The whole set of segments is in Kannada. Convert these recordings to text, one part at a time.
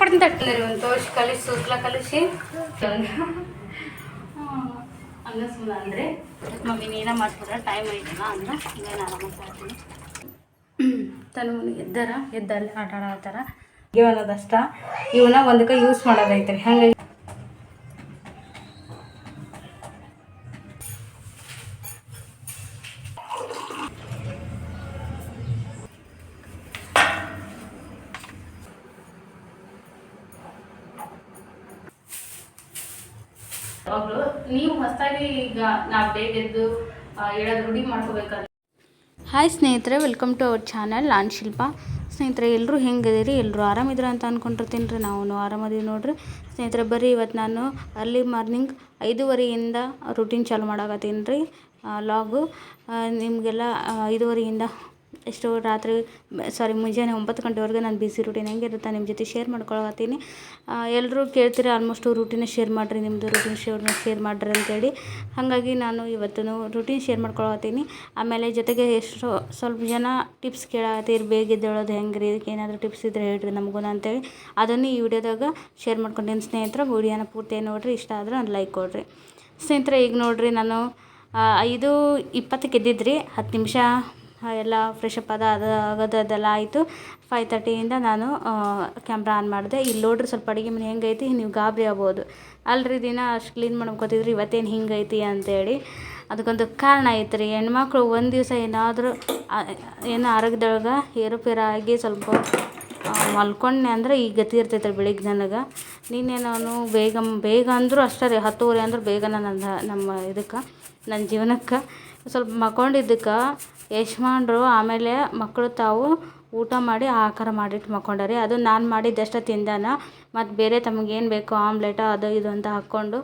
ಕೊಡ್ತೀನಿ ತಟ್ಟೆ ಒಂದು ತೋರಿಸಿ ಕಲಿಸಿ ಸೂಸ್ಲ ಕಲಿಸಿ. ಹಂಗ ಸುಮ್ಮನೆ ಅಂದರೆ ಮಮ್ಮಿ ನೀನ ಮಾಡ್ಕೊಡ್ರ ಟೈಮ್ ಐತಲ್ಲ ಅಂದ್ರೆ ಹಿಂಗೆ ನಾನು ಮಾತಾಡ್ತೀನಿ ತನು ಎದ್ದಾರ ಎದ್ದಲ್ಲಿ ಆಟ ಆಡತ್ತಾರ ಇವನದಷ್ಟ ಇವನ ಒಂದಕ್ಕೆ ಯೂಸ್ ಮಾಡೋದೈತ್ರಿ. ಹಂಗಾಗಿ ಹೇಳೋದು ರೂಢಿ ಮಾಡ್ಕೋಬೇಕಾದ್ರೆ ಹಾಯ್ ಸ್ನೇಹಿತರೆ ವೆಲ್ಕಮ್ ಟು ಅವರ್ ಚಾನಲ್ ನಾನು ಶಿಲ್ಪ. ಸ್ನೇಹಿತರೆ ಎಲ್ಲರೂ ಹೆಂಗಿದ್ದೀರಿ? ಎಲ್ಲರೂ ಆರಾಮಿದ್ರ ಅಂತ ಅಂದ್ಕೊಂಡಿರ್ತೀನಿ ರೀ. ನಾವು ಆರಾಮದೀವಿ ನೋಡ್ರಿ. ಸ್ನೇಹಿತರೆ, ಬರ್ರಿ ಇವತ್ತು ನಾನು ಅರ್ಲಿ ಮಾರ್ನಿಂಗ್ ಐದೂವರೆಯಿಂದ ರೂಟೀನ್ ಚಾಲು ಮಾಡಾಕತ್ತೀನಿ ರೀ ಲಾಗು ನಿಮಗೆಲ್ಲ ಐದೂವರೆಯಿಂದ ಎಷ್ಟು ರಾತ್ರಿ ಸಾರಿ ಮುಂಜಾನೆ ಒಂಬತ್ತು ಗಂಟೆವರೆಗೆ ನಾನು ಬಿಸಿ ರೂಟೀನ್ ಹೆಂಗಿರುತ್ತೆ ನಿಮ್ಮ ಜೊತೆ ಶೇರ್ ಮಾಡ್ಕೊಳಕತ್ತೀನಿ. ಎಲ್ಲರೂ ಕೇಳ್ತೀರಿ ಆಲ್ಮೋಸ್ಟ್ ರೂಟೀನ ಶೇರ್ ಮಾಡಿರಿ ನಿಮ್ಮದು ರೂಟೀನ್ ಶೇರ್ ಶೇರ್ ಮಾಡಿರಿ ಅಂತೇಳಿ. ಹಾಗಾಗಿ ನಾನು ಇವತ್ತು ರೂಟೀನ್ ಶೇರ್ ಮಾಡ್ಕೊಳಕತ್ತೀನಿ. ಆಮೇಲೆ ಜೊತೆಗೆ ಎಷ್ಟು ಸ್ವಲ್ಪ ಜನ ಟಿಪ್ಸ್ ಕೇಳತ್ತೀರಿ ಬೇಗ ಎದ್ದೇಳೋದು ಹೆಂಗೆ ರೀ ಇದಕ್ಕೆ ಏನಾದರೂ ಟಿಪ್ಸ್ ಇದ್ದರೆ ಹೇಳಿರಿ ನಮಗೂ ಅಂತೇಳಿ. ಅದನ್ನು ಈ ವಿಡಿಯೋದಾಗ ಶೇರ್ ಮಾಡ್ಕೊಂಡಿನಿ ಸ್ನೇಹಿತರೆ, ವಿಡಿಯೋನ ಪೂರ್ತಿ ನೋಡಿರಿ, ಇಷ್ಟ ಆದ್ರೆ ಒಂದು ಲೈಕ್ ಕೊಡಿರಿ. ಸ್ನೇಹಿತರೆ, ಈಗ ನೋಡಿರಿ ನಾನು ಐದು ಇಪ್ಪತ್ತಕ್ಕೆ ಎದ್ದಿದ್ರಿ ಹತ್ತು ನಿಮಿಷ. ಎಲ್ಲ ಫ್ರೆಶಪ್ ಅದ ಅದು ಆಗೋದು ಅದೆಲ್ಲ ಆಯಿತು. ಫೈವ್ ತರ್ಟಿಯಿಂದ ನಾನು ಕ್ಯಾಮ್ರಾ ಆನ್ ಮಾಡಿದೆ. ಇಲ್ಲಿ ನೋಡ್ರಿ ಸ್ವಲ್ಪ ಅಡುಗೆ ಮನೆ ಹೆಂಗೈತಿ, ನೀವು ಗಾಬರಿ ಆಗ್ಬೋದು. ಅಲ್ರಿ ದಿನ ಅಷ್ಟು ಕ್ಲೀನ್ ಮಾಡ್ಕೊತಿದ್ರಿ, ಇವತ್ತೇನು ಹಿಂಗೈತಿ ಅಂತೇಳಿ. ಅದಕ್ಕೊಂದು ಕಾರಣ ಐತೆ ರೀ ಹೆಣ್ಮಕ್ಳು ಒಂದು ದಿವಸ ಏನಾದರೂ ಏನೋ ಆರೋಗ್ಯದೊಳಗೆ ಏರುಪೇರಾಗಿ ಸ್ವಲ್ಪ ಮಲ್ಕೊಂಡೆ ಅಂದ್ರೆ ಈ ಗತಿ ಇರ್ತೈತೆ ಬೆಳಿಗ್ಗೆ ನನಗೆ. ನಿನ್ನೆ ನಾನು ಬೇಗ ಬೇಗ ಅಂದರೂ ಅಷ್ಟೇ ರೀ, ಹತ್ತುವರೆ ಅಂದ್ರೆ ಬೇಗ ನನ್ನ ನಮ್ಮ ಇದಕ್ಕೆ, ನನ್ನ ಜೀವನಕ್ಕೆ. ಸ್ವಲ್ಪ ಮಕ್ಕೊಂಡಿದ್ದಕ್ಕೆ ಯಶ್ಮಾನ್ರು ಆಮೇಲೆ ಮಕ್ಕಳು ತಾವು ಊಟ ಮಾಡಿ ಆಹಾರ ಮಾಡಿಟ್ಟು ಮಕ್ಕೊಂಡಾರೆ. ಅದು ನಾನು ಮಾಡಿದ್ದಷ್ಟೇ ತಿಂದಾನ. ಮತ್ತು ಬೇರೆ ತಮಗೇನು ಬೇಕು ಆಮ್ಲೆಟ ಅದು ಇದು ಅಂತ ಹಾಕ್ಕೊಂಡು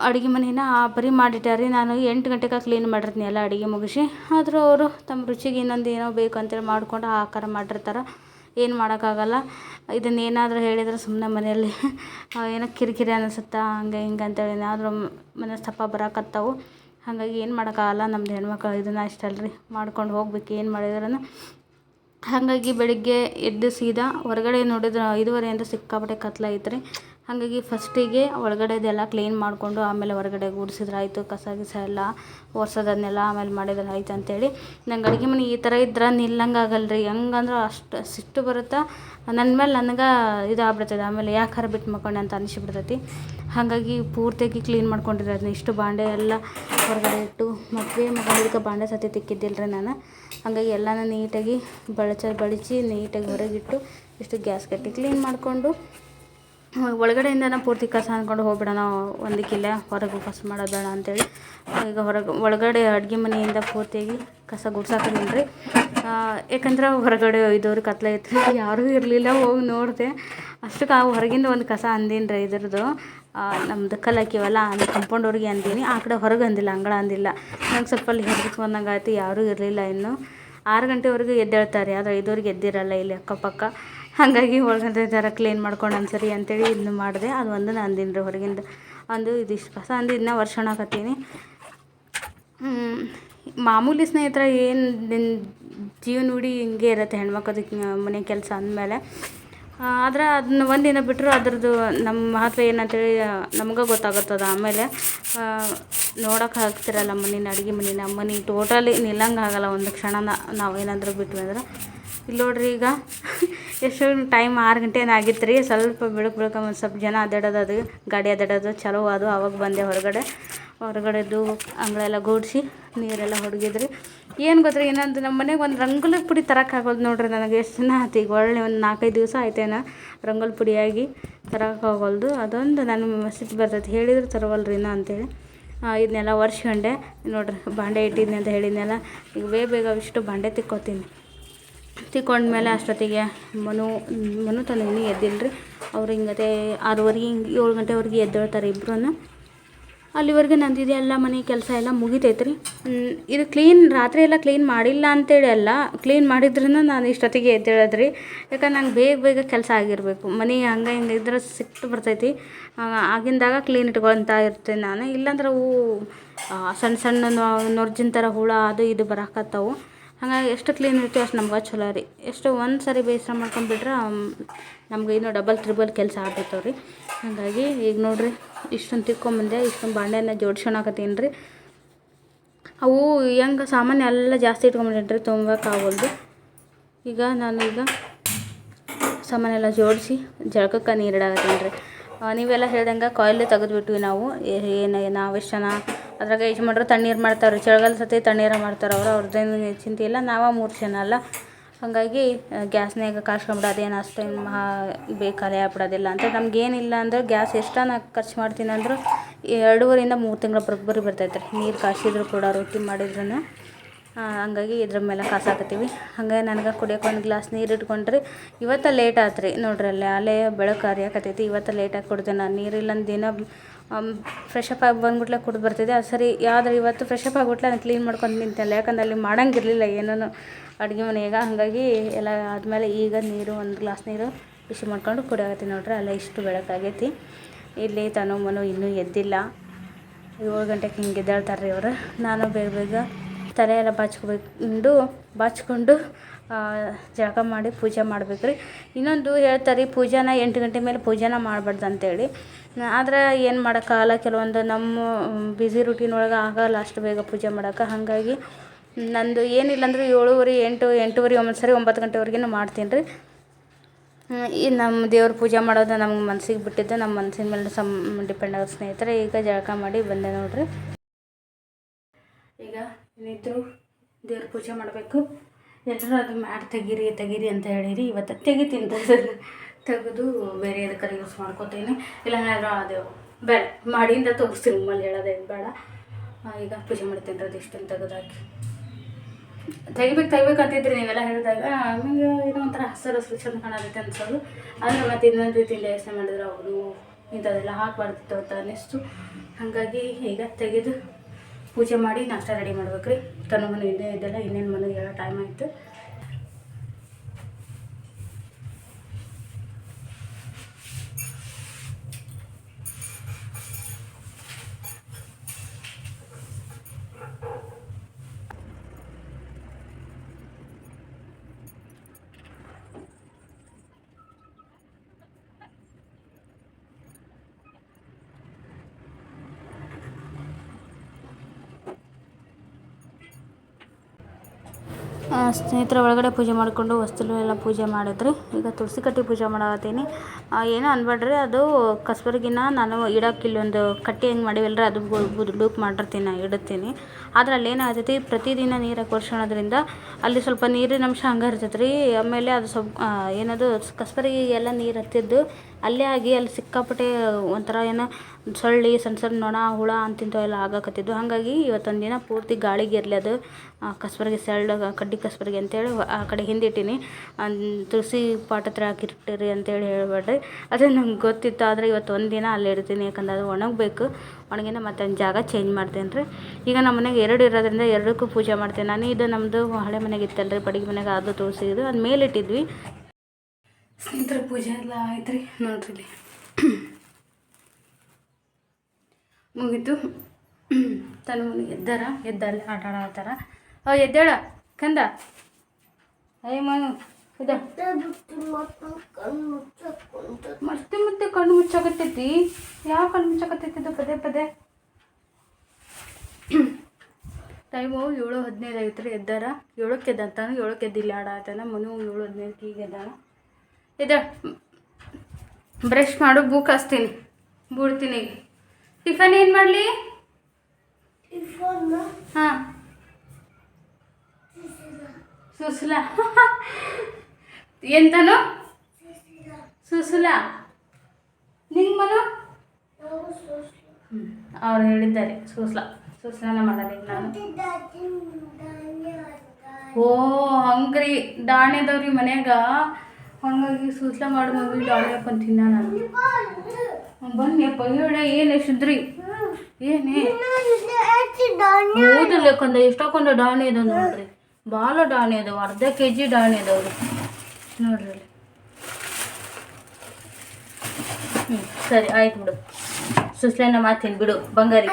ಅಡುಗೆ ಮನೇನ ಬರೀ ಮಾಡಿಟ್ಟಾರಿ. ನಾನು ಎಂಟು ಗಂಟೆಗೆ ಕ್ಲೀನ್ ಮಾಡಿರ್ತೀನಿ ಎಲ್ಲ ಅಡುಗೆ ಮುಗಿಸಿ. ಆದರೂ ಅವರು ತಮ್ಮ ರುಚಿಗೆ ಇನ್ನೊಂದು ಏನೋ ಬೇಕು ಅಂತೇಳಿ ಮಾಡಿಕೊಂಡು ಆಕಾರ ಮಾಡಿರ್ತಾರೆ. ಏನು ಮಾಡೋಕ್ಕಾಗಲ್ಲ. ಇದನ್ನು ಏನಾದರೂ ಹೇಳಿದ್ರೆ ಸುಮ್ಮನೆ ಮನೆಯಲ್ಲಿ ಏನೋ ಕಿರಿಕಿರಿ ಅನಿಸುತ್ತಾ, ಹಂಗೆ ಹಿಂಗೆ ಅಂತೇಳಿ ಏನಾದರೂ ಮನಸ್ತಾಪ ಬರಾಕತ್ತಾವು. ಹಾಗಾಗಿ ಏನು ಮಾಡೋಕ್ಕಾಗಲ್ಲ, ನಮ್ದು ಹೆಣ್ಮಕ್ಳು ಇದನ್ನು ರೀ ಮಾಡ್ಕೊಂಡು ಹೋಗ್ಬೇಕು, ಏನು ಮಾಡಿದ್ರೂ ಹಾಗಾಗಿ ಬೆಳಿಗ್ಗೆ ಎದ್ದು ಸೀದಾ ಹೊರಗಡೆ ನೋಡಿದ್ರೆ ಐದುವರೆಯಿಂದ ಸಿಕ್ಕಾಪಟ್ಟೆ ಕತ್ಲಾಯ್ತು ರೀ ಹಾಗಾಗಿ ಫಸ್ಟಿಗೆ ಒಳಗಡೆದೆಲ್ಲ ಕ್ಲೀನ್ ಮಾಡಿಕೊಂಡು ಆಮೇಲೆ ಹೊರಗಡೆ ಗುಡಿಸಿದ್ರೆ ಆಯಿತು, ಕಸ ಗಿಸ ಎಲ್ಲ ಒರ್ಸೋದನ್ನೆಲ್ಲ ಆಮೇಲೆ ಮಾಡಿದ್ರೆ ಆಯ್ತು ಅಂತೇಳಿ. ನಂಗೆ ಅಡುಗೆ ಮನೆ ಈ ಥರ ಇದ್ರೆ ನಿಲ್ಲಂಗಾಗಲ್ಲ ರೀ ಹೆಂಗಂದ್ರೆ ಅಷ್ಟು ಸಿಟ್ಟು ಬರುತ್ತಾ? ನನ್ನ ಮೇಲೆ ನನಗೆ ಇದಾಗ್ಬಿಡ್ತದೆ. ಆಮೇಲೆ ಯಾಕಾರ ಬಿಟ್ಟು ಮಕ್ಕೊಂಡೆ ಅಂತ ಅನಿಸ್ಬಿಡ್ತೈತಿ ಹಾಗಾಗಿ ಪೂರ್ತಿಯಾಗಿ ಕ್ಲೀನ್ ಮಾಡ್ಕೊಂಡಿದ್ದೆ ಅದನ್ನ. ಇಷ್ಟು ಬಾಂಡೆ ಎಲ್ಲ ಹೊರಗಡೆ ಇಟ್ಟು ಮದುವೆ ಮಗಳಿಗೆ ಬಾಂಡೆ ಸತಿ ತಿಕ್ಕಿದ್ದಿಲ್ಲ ರೀ ನಾನು. ಹಾಗಾಗಿ ಎಲ್ಲನೂ ನೀಟಾಗಿ ಬಳಚ ಬಳಚಿ ನೀಟಾಗಿ ಹೊರಗಿಟ್ಟು ಇಷ್ಟು ಗ್ಯಾಸ್ ಕಟ್ಟಿ ಕ್ಲೀನ್ ಮಾಡಿಕೊಂಡು ಒಳಗಡೆಯಿಂದನೇ ಪೂರ್ತಿ ಕಸ ಅಂದ್ಕೊಂಡು ಹೋಗ್ಬಿಡೋಣ, ಒಂದಕ್ಕಿಲ್ಲ, ಹೊರಗೆ ಕಸ ಮಾಡೋದು ಬೇಡ ಅಂತೇಳಿ. ಈಗ ಹೊರಗೆ, ಒಳಗಡೆ ಅಡುಗೆ ಮನೆಯಿಂದ ಪೂರ್ತಿಯಾಗಿ ಕಸ ಗುಡ್ಸಾಕಿದ್ದೀನಿ ರೀ ಯಾಕಂದ್ರೆ ಹೊರಗಡೆ ಇದ್ದವ್ರು ಕತ್ಲೆ ಇತ್ತು ಯಾರೂ ಇರಲಿಲ್ಲ, ಹೋಗಿ ನೋಡಿದೆ. ಅಷ್ಟಕ್ಕೆ ಆ ಹೊರಗಿಂದ ಒಂದು ಕಸ ಅಂದೀನಿ ರೀ ಇದ್ರದ್ದು ನಮ್ದು ಹಾಕಿವಲ್ಲ ಕಂಪೌಂಡ್ ಕಂಪೌಂಡವ್ರಿಗೆ ಅಂದೀನಿ. ಆ ಕಡೆ ಹೊರಗೆ ಅಂದಿಲ್ಲ, ಅಂಗಳ ಅಂದಿಲ್ಲ. ನಂಗೆ ಸ್ವಲ್ಪ ಅಲ್ಲಿ ಹೊರಗೆ ಬಂದಂಗೆ ಆಯ್ತು ಯಾರೂ ಇರಲಿಲ್ಲ ಇನ್ನು. ಆರು ಗಂಟೆವರೆಗೂ ಎದ್ದೇಳ್ತಾರೆ, ಆದರೆ ಐದೂವರೆಗೆ ಎದ್ದಿರಲ್ಲ ಇಲ್ಲಿ ಅಕ್ಕಪಕ್ಕ. ಹಾಗಾಗಿ ಒಳಗಡೆ ಥರ ಕ್ಲೀನ್ ಮಾಡ್ಕೊಂಡು ಒಂದ್ಸರಿ ಅಂತೇಳಿ ಇದನ್ನ ಮಾಡಿದೆ. ಅದು ಒಂದು ನಾನು ಅಂದಿನಿ ರೀ ಹೊರಗಿಂದ. ಒಂದು ಇದಿಷ್ಟು ಕಸ ಅಂದು ಇದನ್ನ ವರ್ಷಣಾಕತ್ತೀನಿ ಮಾಮೂಲಿ ಸ್ನೇಹಿತರ ಏನು ಜೀವನ ನುಡಿ ಹಿಂಗೆ ಇರುತ್ತೆ ಹೆಣ್ಮಕ್ಳದ ಮನೆ ಕೆಲಸ ಅಂದಮೇಲೆ. ಆದ್ರೆ ಅದನ್ನ ಒಂದಿನ ಬಿಟ್ಟರು ಅದ್ರದ್ದು ನಮ್ಮ ಮಹತ್ವ ಏನಂತೇಳಿ ನಮ್ಗೆ ಗೊತ್ತಾಗುತ್ತದೆ. ಆಮೇಲೆ ನೋಡೋಕೆ ಆಗ್ತಿರಲ್ಲ ಮನೇನ ಅಡುಗೆ ಮನೇನ. ಮನೆ ಟೋಟಲಿ ನಿಲ್ಲಂಗೆ ಆಗಲ್ಲ ಒಂದು ಕ್ಷಣನ ನಾವು ಏನಾದರೂ ಬಿಟ್ವಿ ಅಂದ್ರೆ. ಇಲ್ಲಿ ನೋಡ್ರಿ ಈಗ ಎಷ್ಟು ಟೈಮ್ ಆರು ಗಂಟೆ ಆಗಿತ್ತು ರೀ. ಸ್ವಲ್ಪ ಬೆಳಕು ಬೆಳಕು ಒಂದು ಸ್ವಲ್ಪ ಜನ ಅದಾಡೋದು ಅದು ಗಾಡಿ ಅದಾಡೋದು ಚಲೋ ಅದು. ಅವಾಗ ಬಂದೆ ಹೊರಗಡೆ. ಹೊರಗಡೆದು ಅಂಗಳೆಲ್ಲ ಗೂಡಿಸಿ ನೀರೆಲ್ಲ ಹೊಡಗಿದ್ರಿ. ಏನು ಗೊತ್ತ್ರಿ ಏನಂದ್ರೆ ನಮ್ಮ ಮನೆಗೆ ಒಂದು ರಂಗೋಲಿ ಪುಡಿ ತರೋಕ್ಕಾಗೋದು ನೋಡ್ರಿ ನನಗೆ. ಎಷ್ಟು ದಿನ ಆಯ್ತು ಈಗ. ಒಳ್ಳೆ ಒಂದು ನಾಲ್ಕೈದು ದಿವಸ ಆಯ್ತೇನ ರಂಗೋಲಿ ಪುಡಿಯಾಗಿ ತರೋಕ್ಕಾಗೋಲ್ದು ಅದೊಂದು ನನ್ನ ಮಸೀದಿ ಬರ್ತೈತೆ. ಹೇಳಿದ್ರೆ ತರವಲ್ರಿ ಇನ್ನೂ ಅಂತೇಳಿ. ಇದನ್ನೆಲ್ಲ ಒರ್ಸ್ಕೊಂಡೆ. ನೋಡ್ರಿ, ಬಾಂಡೆ ಇಟ್ಟಿದ್ನಿ ಅಂತ ಹೇಳಿದ್ನೆಲ್ಲ. ಈಗ ಬೇಗ ಬೇಗ ಅವಿಷ್ಟು ಬಾಂಡೆ ತಿಕ್ಕೋತೀನಿ. ತಿಕ್ಕೊಂಡ್ಮೇಲೆ ಅಷ್ಟೊತ್ತಿಗೆ ಮನು ಮನು ತನ್ನ ಇನ್ನೂ ಎದ್ದಿಲ್ಲ ರೀ ಅವ್ರು ಹಿಂಗತೆ ಆರೂವರೆಗೆ ಹಿಂಗೆ ಏಳು ಗಂಟೆವರೆಗೆ ಎದ್ದೇಳ್ತಾರೆ ಇಬ್ಬರೂ ಅಲ್ಲಿವರೆಗೆ ನಂದಿದೆ, ಎಲ್ಲ ಮನೆ ಕೆಲಸ ಎಲ್ಲ ಮುಗಿತೈತೆ ರೀ ಇದು ಕ್ಲೀನ್ ರಾತ್ರಿ ಎಲ್ಲ ಕ್ಲೀನ್ ಮಾಡಿಲ್ಲ ಅಂತೇಳಿ ಅಲ್ಲ ಕ್ಲೀನ್ ಮಾಡಿದ್ರೂ ನಾನು ಇಷ್ಟೊತ್ತಿಗೆ ಎದ್ದೇಳೋದು ರೀ ಯಾಕಂದ್ರೆ ನಂಗೆ ಬೇಗ ಬೇಗ ಕೆಲಸ ಆಗಿರಬೇಕು. ಮನೆ ಹಂಗೆ ಹಿಂಗೆ ಇದ್ರೆ ಸಿಟ್ಟು ಬರ್ತೈತಿ. ಆಗಿಂದಾಗ ಕ್ಲೀನ್ ಇಟ್ಕೊಳ್ತಾ ಇರ್ತೀನಿ ನಾನು. ಇಲ್ಲಾಂದ್ರೆ ಅವು ಸಣ್ಣ ಸಣ್ಣ ನೊರ್ಜಿನ ಥರ ಹುಳ ಅದು ಇದು ಬರಾಕತ್ತಾವು. ಹಾಗಾಗಿ ಎಷ್ಟು ಕ್ಲೀನ್ ಇರ್ತೀವಿ ಅಷ್ಟು ನಮ್ಗೆ ಚಲೋ ರೀ. ಎಷ್ಟು ಒಂದು ಸಾರಿ ಬೇಸರ ಮಾಡ್ಕೊಂಡ್ಬಿಟ್ರೆ ನಮ್ಗೆ ಇನ್ನೂ ಡಬಲ್ ತ್ರಿಬಲ್ ಕೆಲಸ ಆಗ್ಬಿಡ್ತಾವೆ ರೀ. ಹಾಗಾಗಿ ಈಗ ನೋಡಿರಿ, ಇಷ್ಟೊಂದು ತಿಕ್ಕೊಂಬಂದೆ ಇಷ್ಟೊಂದು ಬಾಂಡೆನ ಜೋಡ್ಸ್ಕೊಳಕತ್ತೀನಿ ರೀ ಅವು ಹೆಂಗೆ ಸಾಮಾನು ಎಲ್ಲ ಜಾಸ್ತಿ ಇಟ್ಕೊಂಬಿಟ್ಟಿರಿ ತುಂಬಕ್ಕಾಗಲ್ದು ಈಗ ನಾನು ಈಗ ಸಾಮಾನೆಲ್ಲ ಜೋಡಿಸಿ ಜಳಕಕ್ಕೆ ನೀರು ಇಡಾಕತ್ತೀನಿ ರೀ ನೀವೆಲ್ಲ ಹೇಳ್ದಂಗೆ ಕಾಯಿಲೆ ತೆಗೆದ್ಬಿಟ್ವಿ ನಾವು. ಏನು ಎಷ್ಟು ಜನ ಅದ್ರಾಗ ಯಜಮಾನ್ರು ತಣ್ಣೀರು ಮಾಡ್ತಾರೆ ಚಳಿಗಾಲ ಸತಿ ತಣ್ಣೀರು ಮಾಡ್ತಾರೆ ಅವ್ರು. ಅವ್ರದ್ದೇನು ಚಿಂತೆ ಇಲ್ಲ. ನಾವು ಮೂರು ಜನ ಅಲ್ಲ. ಹಾಗಾಗಿ ಗ್ಯಾಸ್ನಾಗ ಕಾಸ್ಕೊಂಬಿಡೋದು ಏನು ಅಷ್ಟು ಮಹಾ ಬೇಕಾಲೆ ಆಗ್ಬಿಡೋದಿಲ್ಲ ಅಂತ. ನಮಗೇನಿಲ್ಲ ಅಂದ್ರೆ ಗ್ಯಾಸ್ ಎಷ್ಟು ನಾ ಖರ್ಚು ಮಾಡ್ತೀನಿ ಅಂದ್ರೆ ಎರಡೂವರೆಯಿಂದ ಮೂರು ತಿಂಗಳು ಬರೋಬ್ಬರಿ ಬರ್ತೈತೆ ರೀ ನೀರು ಕಾಸಿದ್ರು ಕೂಡ, ರೊಟ್ಟಿ ಮಾಡಿದ್ರೂ ಹಂಗಾಗಿ ಇದ್ರ ಮೇಲೆ ಕಾಸಾಕತ್ತೀವಿ ಹಂಗಾಗಿ ನನಗೆ ಕುಡಿಯೋಕೆ ಒಂದು ಗ್ಲಾಸ್ ನೀರು ಇಟ್ಕೊಂಡ್ರಿ. ಇವತ್ತು ಲೇಟ್ ಆಯ್ತು ರೀ ನೋಡ್ರಿ, ಅಲ್ಲೇ ಅಲ್ಲೇ ಬೆಳಕು ಅರಿಯಾಕತ್ತೈತಿ ಇವತ್ತು ಲೇಟಾಗಿ ಕುಡ್ದೆ ನಾನು. ನೀರಿಲ್ಲ ದಿನ ಫ್ರೆಶ್ ಅಪ್ ಆಗಿ ಬಂದ್ಬಿಟ್ಲೆ ಕುಡ್ದು ಬರ್ತಿದ್ದೆ. ಅದು ಸರಿ ಯಾವ್ದು ಇವತ್ತು ಫ್ರೆಶಪ್ ಆಗಿಬಿಟ್ಲೆ ನಾನು ಕ್ಲೀನ್ ಮಾಡ್ಕೊಂಡು ನಿಂತಲ್ಲ. ಯಾಕಂದ್ರೆ ಅಲ್ಲಿ ಮಾಡಂಗಿರಲಿಲ್ಲ ಏನೂ ಅಡುಗೆ ಮನೆಯಾಗ ಹಾಗಾಗಿ ಎಲ್ಲ ಆದಮೇಲೆ ಈಗ ನೀರು, ಒಂದು ಗ್ಲಾಸ್ ನೀರು ಬಿಸಿ ಮಾಡ್ಕೊಂಡು ಕುಡಿಯಾಕತ್ತೀನಿ ನೋಡ್ರಿ. ಅಲ್ಲ, ಇಷ್ಟು ಬೆಳಕಾಗೈತಿ. ಇಲ್ಲಿ ತನು ಮನು ಇನ್ನೂ ಎದ್ದಿಲ್ಲ. ಏಳು ಗಂಟೆಗೆ ಹಿಂಗೆ ಎದ್ದೇಳ್ತಾರೆ ರೀ ಅವರು. ನಾನು ಬೇಗ ಬೇಗ ತಲೆ ಎಲ್ಲ ಬಾಚ್ಕೊಬೇಕು ಬಾಚ್ಕೊಂಡು ಜಳಕ ಮಾಡಿ ಪೂಜೆ ಮಾಡಬೇಕ್ರಿ. ಇನ್ನೊಂದು ಹೇಳ್ತಾರೆ ರೀ ಪೂಜೆನ ಎಂಟು ಗಂಟೆ ಮೇಲೆ ಪೂಜೆನ ಮಾಡಬಾರ್ದು ಅಂತೇಳಿ. ಆದ್ರೆ ಏನು ಮಾಡೋಕ್ಕಾಗಲ್ಲ. ಕೆಲವೊಂದು ನಮ್ಮ ಬ್ಯುಸಿ ರೂಟೀನ್ ಒಳಗೆ ಆಗಲ್ಲ ಅಷ್ಟು ಬೇಗ ಪೂಜೆ ಮಾಡೋಕ್ಕೆ ಹಾಗಾಗಿ ನಂದು ಏನಿಲ್ಲ ಅಂದ್ರೆ ಏಳುವರೆ ಎಂಟು, ಎಂಟುವರೆ ಒಂಬತ್ತು ಸರಿ ಒಂಬತ್ತು ಗಂಟೆವರೆಗೂ ಮಾಡ್ತೀನಿ ರೀ. ಈ ನಮ್ಮ ದೇವ್ರ ಪೂಜೆ ಮಾಡೋದು ನಮ್ಗೆ ಮನ್ಸಿಗೆ ಬಿಟ್ಟಿದ್ದು, ನಮ್ಮ ಮನ್ಸಿನ ಮೇಲೆ ಸಮ್ ಡಿಪೆಂಡ್ ಆಗೋ ಸ್ನೇಹಿತರೆ, ಈಗ ಜಳಕ ಮಾಡಿ ಬಂದೆ ನೋಡ್ರಿ. ಈಗ ಏನಿದ್ರು ದೇವ್ರ ಪೂಜೆ ಮಾಡಬೇಕು. ಎಲ್ಲರೂ ಅದು ಮ್ಯಾಟ್ ತೆಗೀರಿ ತೆಗೀರಿ ಅಂತ ಹೇಳಿರಿ. ಇವತ್ತು ತೆಗಿತೀನಿ ತೆಗೆದು ಬೇರೆ ಎದಕ್ಕಾರ ಯೂಸ್ ಮಾಡ್ಕೋತೀನಿ. ಇಲ್ಲ ಅದು ಬೇಡ. ಮಾಡಿಂದ ತೋರಿಸ್ತೀನಿ ನಿಮ್ಮಲ್ಲಿ ಹೇಳೋದೇನು ಬೇಡ. ಈಗ ಪೂಜೆ ಮಾಡ್ತೀನಿ ರೀ ಇಷ್ಟನ್ನು ತೆಗೆದಾಕಿ. ತೆಗಿಬೇಕು ತೆಗಿಬೇಕು ಅಂತಿದ್ರಿ ನೀವೆಲ್ಲ ಹೇಳಿದಾಗ. ಆಮೇಲೆ ಏನೋ ಒಂಥರ ಹಸಿರು ಹಸಿರು ಚಂದ ಕಾಣತ್ತೆ ಅನ್ಸೋದು. ಆದರೆ ಮತ್ತೆ ಇನ್ನೊಂದು ರೀತಿಯಿಂದ ಯೋಚನೆ ಮಾಡಿದ್ರೆ ಅವರು ಇಂಥದ್ದೆಲ್ಲ ಹಾಕಬಾರ್ದಿತ್ತು ಅಂತ ಅನ್ನಿಸ್ತು. ಹಾಗಾಗಿ ಈಗ ತೆಗೆದು ಪೂಜೆ ಮಾಡಿ ನಾಷ್ಟ ರೆಡಿ ಮಾಡ್ಬೇಕು ರೀ ತನ್ನ ಮನೆ ಇನ್ನೇ ಇದೆಲ್ಲ ಇನ್ನೇನು ಮನೆಗೆ ಹೇಳೋ ಟೈಮ್ ಆಯಿತು ಆ, ಸ್ನೇಹಿತರ ಒಳಗಡೆ ಪೂಜೆ ಮಾಡಿಕೊಂಡು ವಸ್ತುಲು ಎಲ್ಲ ಪೂಜೆ ಮಾಡಿದ್ರಿ. ಈಗ ತುಳಸಿ ಕಟ್ಟಿ ಪೂಜೆ ಮಾಡತ್ತೀನಿ ಏನೋ ಅನ್ಬೇಡ್ರಿ, ಅದು ಕಸ್ಬರ್ಗಿನ ನಾನು ಇಡೋಕೆ ಇಲ್ಲೊಂದು ಕಟ್ಟಿ ಹೆಂಗೆ ಮಾಡಿವಲ್ರಿ, ಅದು ಬುಕ್ ಮಾಡಿರ್ತೀನಿ ನಾನು ಇಡುತ್ತೀನಿ. ಆದ್ರೆ ಅಲ್ಲಿ ಏನಾಗ್ತೈತಿ, ಪ್ರತಿದಿನ ನೀರು ಕೊರ್ಸ್ಕೊಳೋದ್ರಿಂದ ಅಲ್ಲಿ ಸ್ವಲ್ಪ ನೀರಿನ ಅಂಶ ಹಂಗೆ ಇರ್ತೈತೆ ರೀ ಆಮೇಲೆ ಅದು ಸ್ವಲ್ಪ ಏನದು, ಕಸ್ಬರ್ಗಿ ಎಲ್ಲ ನೀರು ಹತ್ತಿದ್ದು ಅಲ್ಲೇ ಆಗಿ ಅಲ್ಲಿ ಸಿಕ್ಕಾಪಟ್ಟೆ ಒಂಥರ ಏನೋ ಸೊಳ್ಳಿ, ಸಣ್ಣ ಸಣ್ಣ ನೊಣ, ಹುಳ ಅಂತಿಂಥವೆಲ್ಲ ಆಗಾಕತ್ತಿದ್ವು ಹಾಗಾಗಿ ಇವತ್ತೊಂದು ದಿನ ಪೂರ್ತಿ ಗಾಳಿಗೆ ಇರಲಿ ಅದು ಕಸ್ಬರ್ಗಿ ಸೆಳ್ಳ ಕಡ್ಡಿ ಕಸ್ಬರ್ಗಿ ಅಂತೇಳಿ ಆ ಕಡೆ ಹಿಂದಿಟ್ಟಿನಿ. ತುಳಸಿ ಪಾಟ್ ಹತ್ರ ಹಾಕಿರ್ತೀರಿ ಅಂತೇಳಿ ಹೇಳ್ಬೇಡ್ರಿ. ಅದೇ ನಂಗೆ ಗೊತ್ತಿತ್ತು, ಆದರೆ ಇವತ್ತು ಒಂದು ದಿನ ಅಲ್ಲೇ ಇಡ್ತೀನಿ ಯಾಕಂದ್ರೆ ಅದು ಒಣಗಬೇಕು. ಒಣಗಿನ ಮತ್ತೆ ಒಂದು ಜಾಗ ಚೇಂಜ್ ಮಾಡ್ತೇನೆ ರೀ ಈಗ ನಮ್ಮ ಮನೆಗೆ ಎರಡು ಇರೋದ್ರಿಂದ ಎರಡಕ್ಕೂ ಪೂಜೆ ಮಾಡ್ತೀನಿ. ನಾನು ಇದು ನಮ್ಮದು ಹಳೆ ಮನೆಗೆ ಇತ್ತಲ್ಲ ರೀ ಬಡಿಗೆ ಮನೆಗೆ ಅದು ತುಳಸಿ ಇದು. ಅದು ಮೇಲೆ ಇಟ್ಟಿದ್ವಿ. ಸ್ನೇಹಿತರ, ಪೂಜೆ ಎಲ್ಲ ಆಯ್ತು ರೀ ನೋಡ್ರಿ ಮುಗೀತು. ತನ್ನ ಎದ್ದಾರ? ಎದ್ದಲ್ಲಿ ಆಟ ಆಡತ್ತಾರ ಅವ ಎದ್ದೇಳ, ಕಂದ. ಅಯ್ಯ ಮನು ಮತ್ತೆ ಮತ್ತೆ ಕಣ್ಣು ಮುಚ್ಚಾಕತ್ತೈತಿ. ಯಾವ ಕಣ್ಣು ಮುಚ್ಚಾಕತ್ತೈತಿ ಇದು? ಪದೇ ಪದೇ. ಟೈಮು ಏಳು ಹದಿನೈದು ಆಗಿತ್ತು ರೀ ಎದ್ದಾರ. ಏಳಕ್ಕೆ ಎದ್ದಂತಾನು ಏಳಕ್ಕೆ ಎದ್ದಿಲ್ಲ ಆಡತ್ತಾನ ಮನು ಏಳು ಹದಿನೈದಕ್ಕೆ ಈಗ ಎದ್ದಾಳ. ಎದ ಬ್ರಷ್ ಮಾಡು ಬುಕ್ ಹಚ್ತೀನಿ ಬೂಡ್ತೀನಿ ಈಗ. ಟಿಫನ್ ಏನು ಮಾಡಲಿ? ಹಾಂ. ಸುಸ್ಲ. ಎಂತನು? ಸುಸ್ಲ. ನಿಂಗೆ ಮನು ಅವ್ರು ಹೇಳಿದ್ದಾರೆ ಸೂಸ್ಲ. ಸೂಸ್ಲನ ಮಾಡಲಿ ನಾನು. ಓ ಹಂಗ್ರಿ. ದಾಣಿ ಅದಾವ್ರಿ ಮನ್ಯಾಗ. ಹಂಗಾಗಿ ಸೂಸ್ಲ ಮಾಡಿ ಮಗು ದಾಣಿ ಹಾಕೊಂಡು ತಿನ್ನ ನಾನು ಬನ್ನಿ ಹೇಳ, ಏನು ಎಷ್ಟಿದ್ರಿ ಏನೇ? ಹೌದಲ್ಲ ಕಂದ ಎಷ್ಟೊಂದು ಡಾಣಿ ಅದ ನೋಡ್ರಿ. ಭಾಳ ಡಾಣಿ ಅದಾವ, ಅರ್ಧ ಕೆ ಜಿ ಡಾಣಿ ಅದಾವ್ರಿ. ನೋಡ್ರಿ ಹ್ಞೂ ಸರಿ, ಆಯ್ತು ಬಿಡು. ಸುಸ್ಲೆನ ಮಾಡ್ತೀನಿ, ಬಿಡು, ಬಂಗಾರಿ.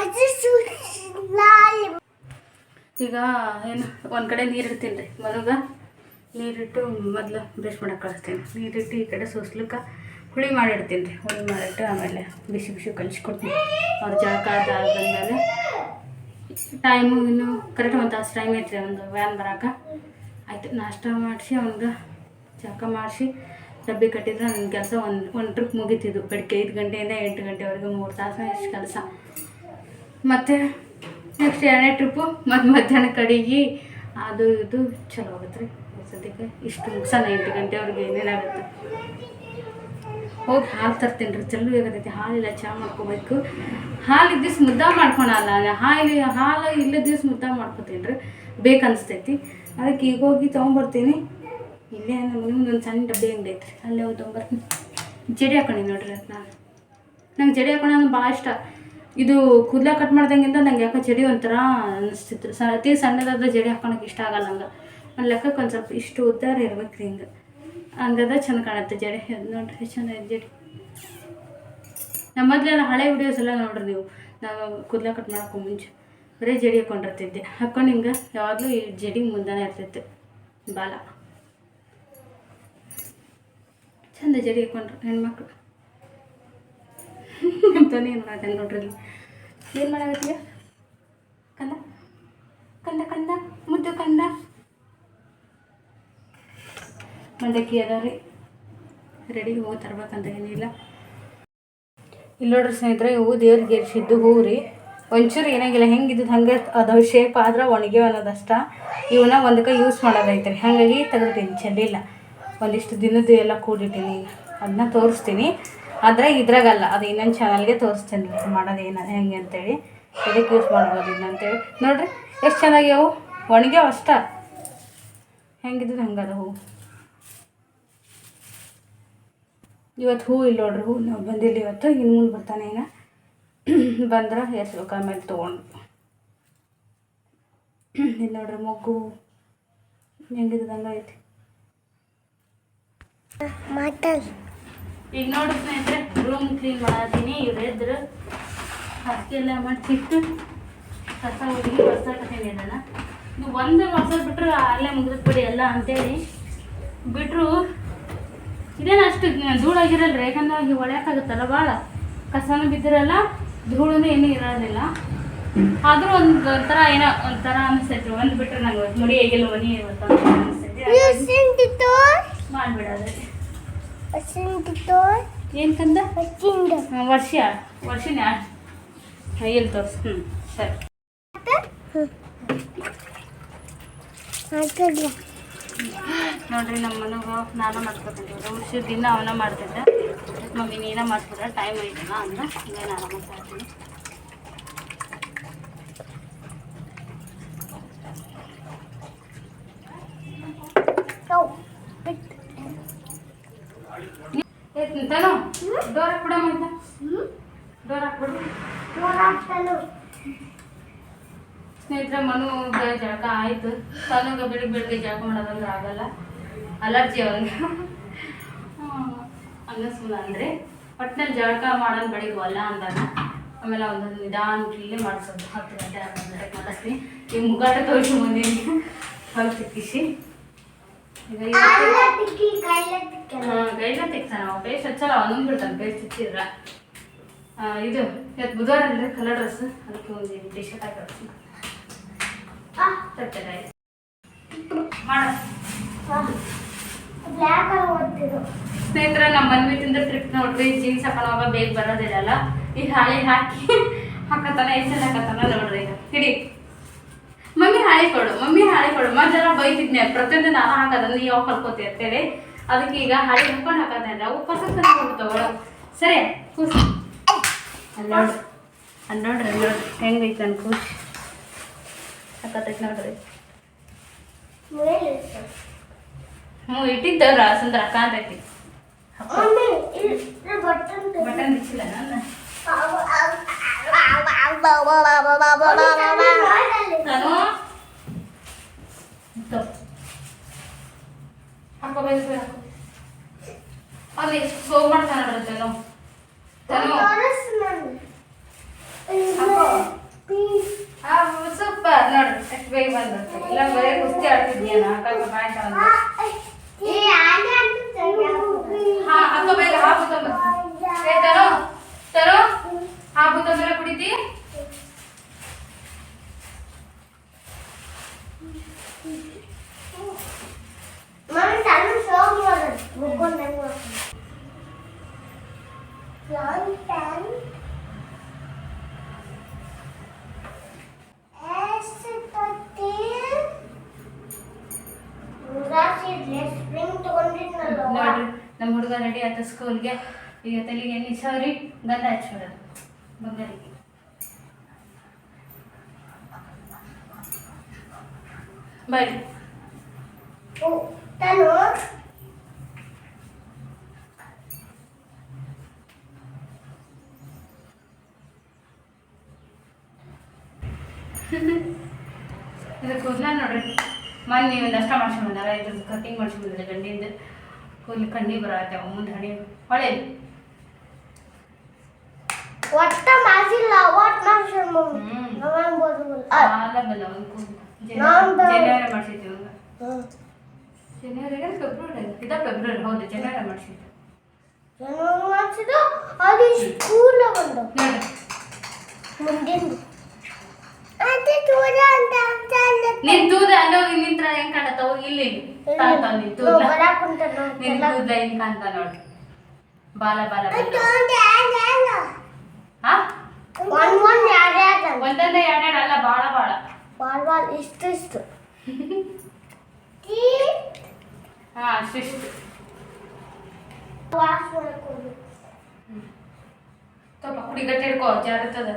ಈಗ, ಏನು, ಒಂದು ಕಡೆ ನೀರು ಇಡ್ತೀನಿ ರೀ, ಮಲಗ. ನೀರಿಟ್ಟು ಮೊದಲು ಬ್ರಷ್ ಮಾಡೋಕೆ ಕಳಿಸ್ತೀನಿ. ನೀರಿಟ್ಟು ಈ ಕಡೆ ಸೋಸ್ಲಿಕ್ಕ ಹುಳಿ ಮಾಡಿಡ್ತೀನಿ ರೀ. ಹುಳಿ ಮಾಡಿಟ್ಟು ಆಮೇಲೆ ಬಿಸಿ ಬಿಸಿ ಕಲಿಸ್ಕೊಡ್ತೀನಿ. ಅವ್ರ ಜಳಕ ಆದ್ಮೇಲೆ ಟೈಮು ಇನ್ನು ಕರೆಕ್ಟ್ ಒಂದು ತಾಸು ಟೈಮ್ ಐತ್ರಿ ಒಂದು ವ್ಯಾನ್ ಬರೋಕೆ. ಆಯಿತು, ನಾಷ್ಟ ಮಾಡಿಸಿ ಅವ್ನಿಗೆ ಜಳಕ ಮಾಡಿಸಿ, ಡಬ್ಬಿ ಕಟ್ಟಿದ್ರೆ ನನ್ನ ಕೆಲಸ ಒಂದು ಒಂದು ಟ್ರಿಪ್ ಮುಗೀತಿದ್ದು ಬೆಳಗ್ಗೆ ಐದು ಗಂಟೆಯಿಂದ ಎಂಟು ಗಂಟೆವರೆಗೂ ಮೂರು ತಾಸು ಇಷ್ಟು ಕೆಲಸ. ಮತ್ತು ನೆಕ್ಸ್ಟ್ ಎರಡನೇ ಟ್ರಿಪ್ಪು ಮತ್ತು ಮಧ್ಯಾಹ್ನ ಕಡೆಗೆ ಅದು, ಇದು ಚಲೋ ಆಗುತ್ತೆ ರೀ ಸದ್ಯಕ್ಕೆ ಇಷ್ಟು ಮುಗಿಸೋಣ ಎಂಟು ಗಂಟೆವರೆಗೆ ಏನೇನಾಗುತ್ತೆ? ಹೋಗಿ ಹಾಲು ತರ್ತೀನಿ ರೀ, ಚಲ್ಲು ಆಗತೈತಿ ಹಾಲಿಲ್ಲ ಚಹಾ ಮಾಡ್ಕೋಬೇಕು. ಹಾಲು ದಿವ್ಸ ಮುದ್ದ ಮಾಡ್ಕೊಳಲ್ಲ ಹಾಲು ಹಾಲು ಇಲ್ಲದ ದಿವ್ಸ ಮುದ್ದ ಮಾಡ್ಕೊತೀನಿ ರೀ. ಬೇಕನ್ನಿಸ್ತೈತಿ ಅದಕ್ಕೆ ಈಗ ಹೋಗಿ ತೊಗೊಂಬರ್ತೀನಿ. ಇಲ್ಲೇ ನಮ್ಮ ಮುಂದೆ ಒಂದು ಸಣ್ಣ ಡಬ್ಬಿ ಅಂಗಡಿ ಐತ್ರಿ. ಅಲ್ಲೇ ಹೋಗಿ ತೊಗೊಂಬರ್ತೀನಿ. ಜಡಿ ಹಾಕೊಂಡಿ ನೋಡ್ರಿ ನಾನು ನಂಗೆ ಜಡಿ ಹಾಕೊಳ್ಳೋದು ಭಾಳ ಇಷ್ಟ. ಇದು ಕೂದಲ ಕಟ್ ಮಾಡ್ದಂಗಿಂದ ನಂಗೆ ಯಾಕೋ ಜಡಿ ಒಂಥರ ಅನಿಸ್ತಿತ್ತು ಸ ಅತಿ ಸಣ್ಣದಾದ ಜಡಿ ಹಾಕೊಳಕ್ಕೆ ಇಷ್ಟ ಆಗಲ್ಲ ನಂಗೆ. ಒಂದು ಲೆಕ್ಕಕ್ಕೆ ಒಂದು ಸ್ವಲ್ಪ ಇಷ್ಟು ಉದ್ದಾರ ಇರ್ಬೇಕು ಹಿಂಗೆ ಹಂಗದ ಚೆಂದ ಕಾಣುತ್ತೆ ಜಡೆ. ನೋಡ್ರಿ, ಎಷ್ಟು ಜಡೆ. ನಮ್ಮ ಮೊದಲೆಲ್ಲ ಹಳೆ ವಿಡಿಯೋಸ್ ಎಲ್ಲ ನೋಡ್ರಿ ನೀವು. ನಾವು ಕೂದಲ ಕಟ್ ಮಾಡೋಕ್ಕೂ ಮುಂಚೆ. ಬರೀ ಜಡಿ ಹಾಕೊಂಡಿರ್ತಿದ್ದೆ. ಹಾಕೊಂಡು ಹಿಂಗೆ ಯಾವಾಗಲೂ ಈ ಜಡಿ ಮುಂದಾನೆ ಇರ್ತೈತೆ. ಬಾಲ. ಚಂದ ಜಡಿ ಹಾಕೊಂಡ್ರು ಹೆಣ್ಮಕ್ಳು. ಅಂತಾನೆ ಏನು ಮಾಡತ್ತೆ ನೋಡ್ರಿ ಏನು ಮಾಡಾಕತ್ತೀಯ? ಕಂದ. ಕಂದ ಕಂದ. ಮುದ್ದು ಕಂದ. ಮಂಡಕ್ಕಿ ರೀ ರೆಡಿ ಹೋಗಿ ತರ್ಬೇಕಂತ ಏನಿಲ್ಲ. ಇಲ್ಲಿ ನೋಡ್ರಿ ಸ್ನೇಹಿತರೆ, ಇವು ದೇವ್ರ ಗೆರ್ಸಿದ್ದು ಹೂವು ರೀ ಒಂಚೂರು ಏನಾಗಿಲ್ಲ ಹೆಂಗಿದ್ದು ಹಂಗೆ ಅದಾವ ಶೇಪ್ ಆದ್ರೆ ಒಣಗಿ ಅನ್ನೋದಷ್ಟ. ಇವನ್ನ ಒಂದಕ್ಕೆ ಯೂಸ್ ಮಾಡೋದೈತೆ ರೀ ಹಾಗಾಗಿ ತೆಗೆದಿಟ್ಟೀನಿ ಚೆಲ್ಲಿಲ್ಲ ಒಂದಿಷ್ಟು ದಿನದ್ದು ಎಲ್ಲ ಕೂಡಿಟ್ಟೀನಿ ಅದನ್ನ ತೋರಿಸ್ತೀನಿ. ಆದರೆ ಇದ್ರಾಗಲ್ಲ, ಅದು ಇನ್ನೊಂದು ಚಾನಲ್ಗೆ ತೋರಿಸ್ತೀನಿ. ಮಾಡೋದು ಏನು, ಹೆಂಗೆ ಅಂತೇಳಿ. ಎದಕ್ಕೆ ಯೂಸ್ ಮಾಡ್ಬೋದು ಇದನ್ನ ಅಂತೇಳಿ. ನೋಡ್ರಿ, ಎಷ್ಟು ಚೆನ್ನಾಗ್ಯಾವು? ಒಣಗ್ಯಾವ ಅಷ್ಟ. ಹೆಂಗಿದ್ದು ಹಂಗದ ಹೂವು. ಇವತ್ತು ಹೂ ಇಲ್ಲ ನೋಡ್ರಿ ಹೂ ನಾವು ಬಂದಿಲ್ಲ ಇವತ್ತು ಇನ್ನು ಮುಂದೆ ಬರ್ತಾನೆ ಈಗ ಬಂದ್ರೆ ಹೆಸರು ಆಮೇಲೆ ತೊಗೊಂಡು. ಇಲ್ಲಿ ನೋಡ್ರಿ ಮಗು ಹೆಂಗಿದ್ದು ಹಂಗೆ ಐತಿ ಈಗ ನೋಡ್ರಿ ಸ್ನೇಹಿತರೆ ರೂಮ್ ಕ್ಲೀನ್ ಮಾಡತ್ತೀನಿ ಇವ್ರು ಎದ್ರು ಹಸಿಗೆಲ್ಲ ಮಾಡಿಸಿಟ್ಟು ಕಸ ಹುಡುಗಿ ಹೊಸ ಇದನ್ನು ನೀವು ಒಂದು ವರ್ಷ ಬಿಟ್ರೆ ಅಲ್ಲೇ ಮುಗಿದ್ಬಿಡಿ ಎಲ್ಲ ಅಂತೇಳಿ. ಬಿಟ್ಟರು ಇದೇನು ಅಷ್ಟು ಧೂಳಾಗಿರಲ್ಲ ರೀ ಯಾಕಂದ್ರೆ ಈಗ ಒಳ್ಯಾಕಾಗುತ್ತಲ್ಲ ಭಾಳ ಕಸನೂ ಬಿದ್ದಿರಲ್ಲ ಧೂಳನೂ ಏನೂ ಇರೋದಿಲ್ಲ. ಆದರೂ ಒಂದು ಒಂಥರ ಏನೋ ಒಂಥರ ಅನಿಸ್ತೈತಿ ಒಂದು ಬಿಟ್ಟರೆ ನಂಗೆ ಮುಡಿ ಹೇಗಿಲ್ಲ ಮನಿ ಇವತ್ತು ಮಾಡಿಬಿಡೋದು. ಏನು ಕಂದ? ವರ್ಷ. ವರ್ಷನೇ. ಹಾಂ ಎಲ್ಲಿ ತೋರಿಸ್. ಹ್ಞೂ ಸರಿ. ನೋಡ್ರಿ ನಮ್ಮ ಮನೆಗೆ ನಾನು ಮಾಡ್ಕೊತೀನಿ ವರ್ಷ ದಿನ ಅವನ ಮಾಡ್ತಿದ್ದೆ. ಮಮ್ಮಿ ನೀನ ಮಾಡ್ಕೊಡ ಟೈಮ್ ಐತಲ್ಲ ಅಂದ್ರೆ ಹಿಂಗೆ ನಾನು ಮಾಡ್ತೀನಿ ತನೋ ಡೋರ್ ಹಾಕ್ಬಿಡ ಡೋರ್ ಹಾಕ್ಬಿಡು ಸ್ನೇಹಿತರೆ ಮನು ಜಳಕ ಆಯಿತು. ತನಗೆ ಬೆಳಿಗ್ಗೆ ಬೆಳಿಗ್ಗೆ ಜಳಕ ಮಾಡೋದಂದ್ರೆ ಆಗಲ್ಲ. ಅಲರ್ಜಿ ಅವನಿಗೆ ಹಂಗೆ ಸುಮ್ಮನೆ ಅಂದರೆ. ಒಟ್ಟಿನಲ್ಲಿ ಜಳಕ ಮಾಡೋದು ಬೆಳಿಗ್ಗೆ ಅಲ್ಲ ಅಂದಾಗ ಆಮೇಲೆ ಒಂದು ನಿಧಾನ ಇಲ್ಲೇ ಮಾಡಿಸೋದು. ಹತ್ತು ಗಂಟೆ ಹನ್ನೊಂದು ಗಂಟೆಗೆ ಮಾಡಿಸ್ತೀನಿ. ಈಗ ಮುಗಾಟ ತೋರಿಸಿ ಮುಂದೆ ಹಲ್ ತಿಕ್ಕಿಸಿ. ತೆಗ್ತಾನೆ ಅವ ಪೇಸ್ಟ್ ಹಚ್ಚಲ್ಲ ಅವನೊಂದು ಬಿಡ್ತಾನೆ ಪೇಸ್ಟ್ ಹಚ್ಚಿದ್ರ. ಇದು ಇವತ್ತು ಬುಧವಾರ ಅಂದರೆ ಕಲರ್ ಡ್ರೆಸ್ ಅದಕ್ಕೆ ಒಂದು ಟಿ ಶರ್ಟ್ ಹಾಕಿ ಸ್ನೇಹಿತರ ನಮ್ಮ ಬಂದ್ಬಿಟ್ಟಿಂದ ಟ್ರಿಪ್ ನೋಡ್ರಿ. ಜೀನ್ಸ್ ಹಾಕೊಳ್ಳೋವಾಗ ಬೇಗ ಬರೋದಿರಲ್ಲ. ಈ ಹಾಳೆ ಹಾಕಿ ಹಾಕತ್ತಾನ ಎಷ್ಟು ಹಾಕತ್ತಾನ ನೋಡ್ರಿ. ಈಗ ಹಿಡಿ. ಮಮ್ಮಿ ಹಾಳೆ ಕೊಡು ಮಮ್ಮಿ ಹಾಳೆ ಕೊಡು. ಮೊದಲೆಲ್ಲ ಬೈತಿದ್ನೆ ಪ್ರತಿಯೊಂದು ನಾನು ಹಾಕೋದನ್ನ ನೀ ಯಾವ ಕಲ್ಕೋತಿ ಅಂತೇಳಿ. ಅದಕ್ಕೆ ಈಗ ಹಾಳೆ ಹಾಕೊಂಡು ಹಾಕೋದಲ್ಲ ಅವು ಕಸ ಕೊಡ್ತಾವ ಸರಿ ಕೂಸು. ಅಲ್ಲ ನೋಡ್ರಿ ಅಲ್ಲಿ ನೋಡ್ರಿ. ಹೆಂಗೈತೆ ನನ್ನ ಕೂಸು ಹಾಕತೈತೆ ನೋಡ್ರಿ ಹ್ಞೂ ಇಟ್ಟಿದ್ದವ್ರ ಸುಂದರ ಕಾಂತೈತಿ ಬಟನ್ ಬಿಚ್ಚಿಲ್ಲ ನನ್ನ ನಾನು ಹಾಕೋಬೇಕು ಅಲ್ಲಿ ಹೋಗಿ ಮಾಡ್ತಾನೆ ನೋಡ್ರಿ ತನು ತನು ಸೂಪರ್ ನೋಡ್ರಿ ಎಷ್ಟು ಬೇಗ ಬಂದ್ಬಿಡ್ತು. ಇಲ್ಲ ಬರೀ ಕುಸ್ತಿ ಆಡ್ತಿದ್ಯಾ? ಹಾಕಕ್ಕ ಪ್ಯಾಂಟ್ ಹಾ ಅಕ್ಕ ಬೇಗ ಹಾಕು ತಂಬ ಏ ತರೋ ತರೋ ಹಾಕು ತಂಬೆಲ್ಲ ಕುಡಿತಿ ನೋಡ್ರಿ ನಮ್ಮ ಹುಡುಗ ರೆಡಿ ಆಯ್ತು ಸ್ಕೂಲ್ಗೆ ಈಗ ತಲೆಗೆ ಎಣ್ಣೆ ಸವರಿ ಗಂಧ ಹಚ್ಬಿಡೋದು ಬಂಗಾರಿಗೆ. ಬಾಯ್. ಇದು ಕೂದಲ ನೋಡ್ರಿ ಮೊನ್ನೆ ಒಂದು ಅಷ್ಟ ಮಾಡ್ಸ್ಕೊಂಬಂದಾರ ಇದ್ರದ್ದು ಕಟಿಂಗ್ ಮಾಡ್ಸ್ಕೊಂಬಂದ್ರೆ ಗಂಡಿಂದ. ಕೂದಲು ಕಣ್ಣಿ ಬರತ್ತೆ ಮುಂದೆ ಹಣಿ ಹೊಳೆ ಒಟ್ಟ ಮಾಸಿಲ್ಲ ಒಟ್ಟ ಮಾಡ್ಸೋಣ ಜನವರಿ ಮಾಡ್ಸಿದ್ವಿ ಜನವರಿ ಫೆಬ್ರವರಿ ಇದ ಫೆಬ್ರವರಿ ಹೌದು ಜನವರಿ ಮಾಡ್ಸಿದ್ದು. ಜನವರಿ ಮಾಡ್ಸಿದ್ದು? ಅದು ಸ್ಕೂಲ್ ಬಂದು. ಮುಂದಿನ ಅದೇ ದೂರ ಅಂತ ಅಂತ ಅಲ್ಲ ನಿನ್ ತೂದ ಅಲ್ಲಿ ಹೋಗಿ ನಿಂತ್ರ ಹೆಂಗ್ ಕಾಣತ್ತ ಹೋಗಿ ಇಲ್ಲಿ. ತಾತ ನಿನ್ ತೂದ ನಿನ್ ಕೂದಲ ಹಿಂಗ್ ಕಾಣ್ತ ನೋಡಿ. ಬಾಲ ಬಾಲ ಒಂದೊಂದೇ ಎರಡೆರಡು ಅಲ್ಲ ಬಾಳ ಬಾಳ. ಬಾಳ ಬಾಲ್ ಇಷ್ಟು ಇಷ್ಟು. ಹಾ ಮಾಡ್ಕೊಂಡು ಸ್ವಲ್ಪ ಕುಡಿ ಗಟ್ಟಿ ಹಿಡ್ಕೋ ಜಾರತ್ತದ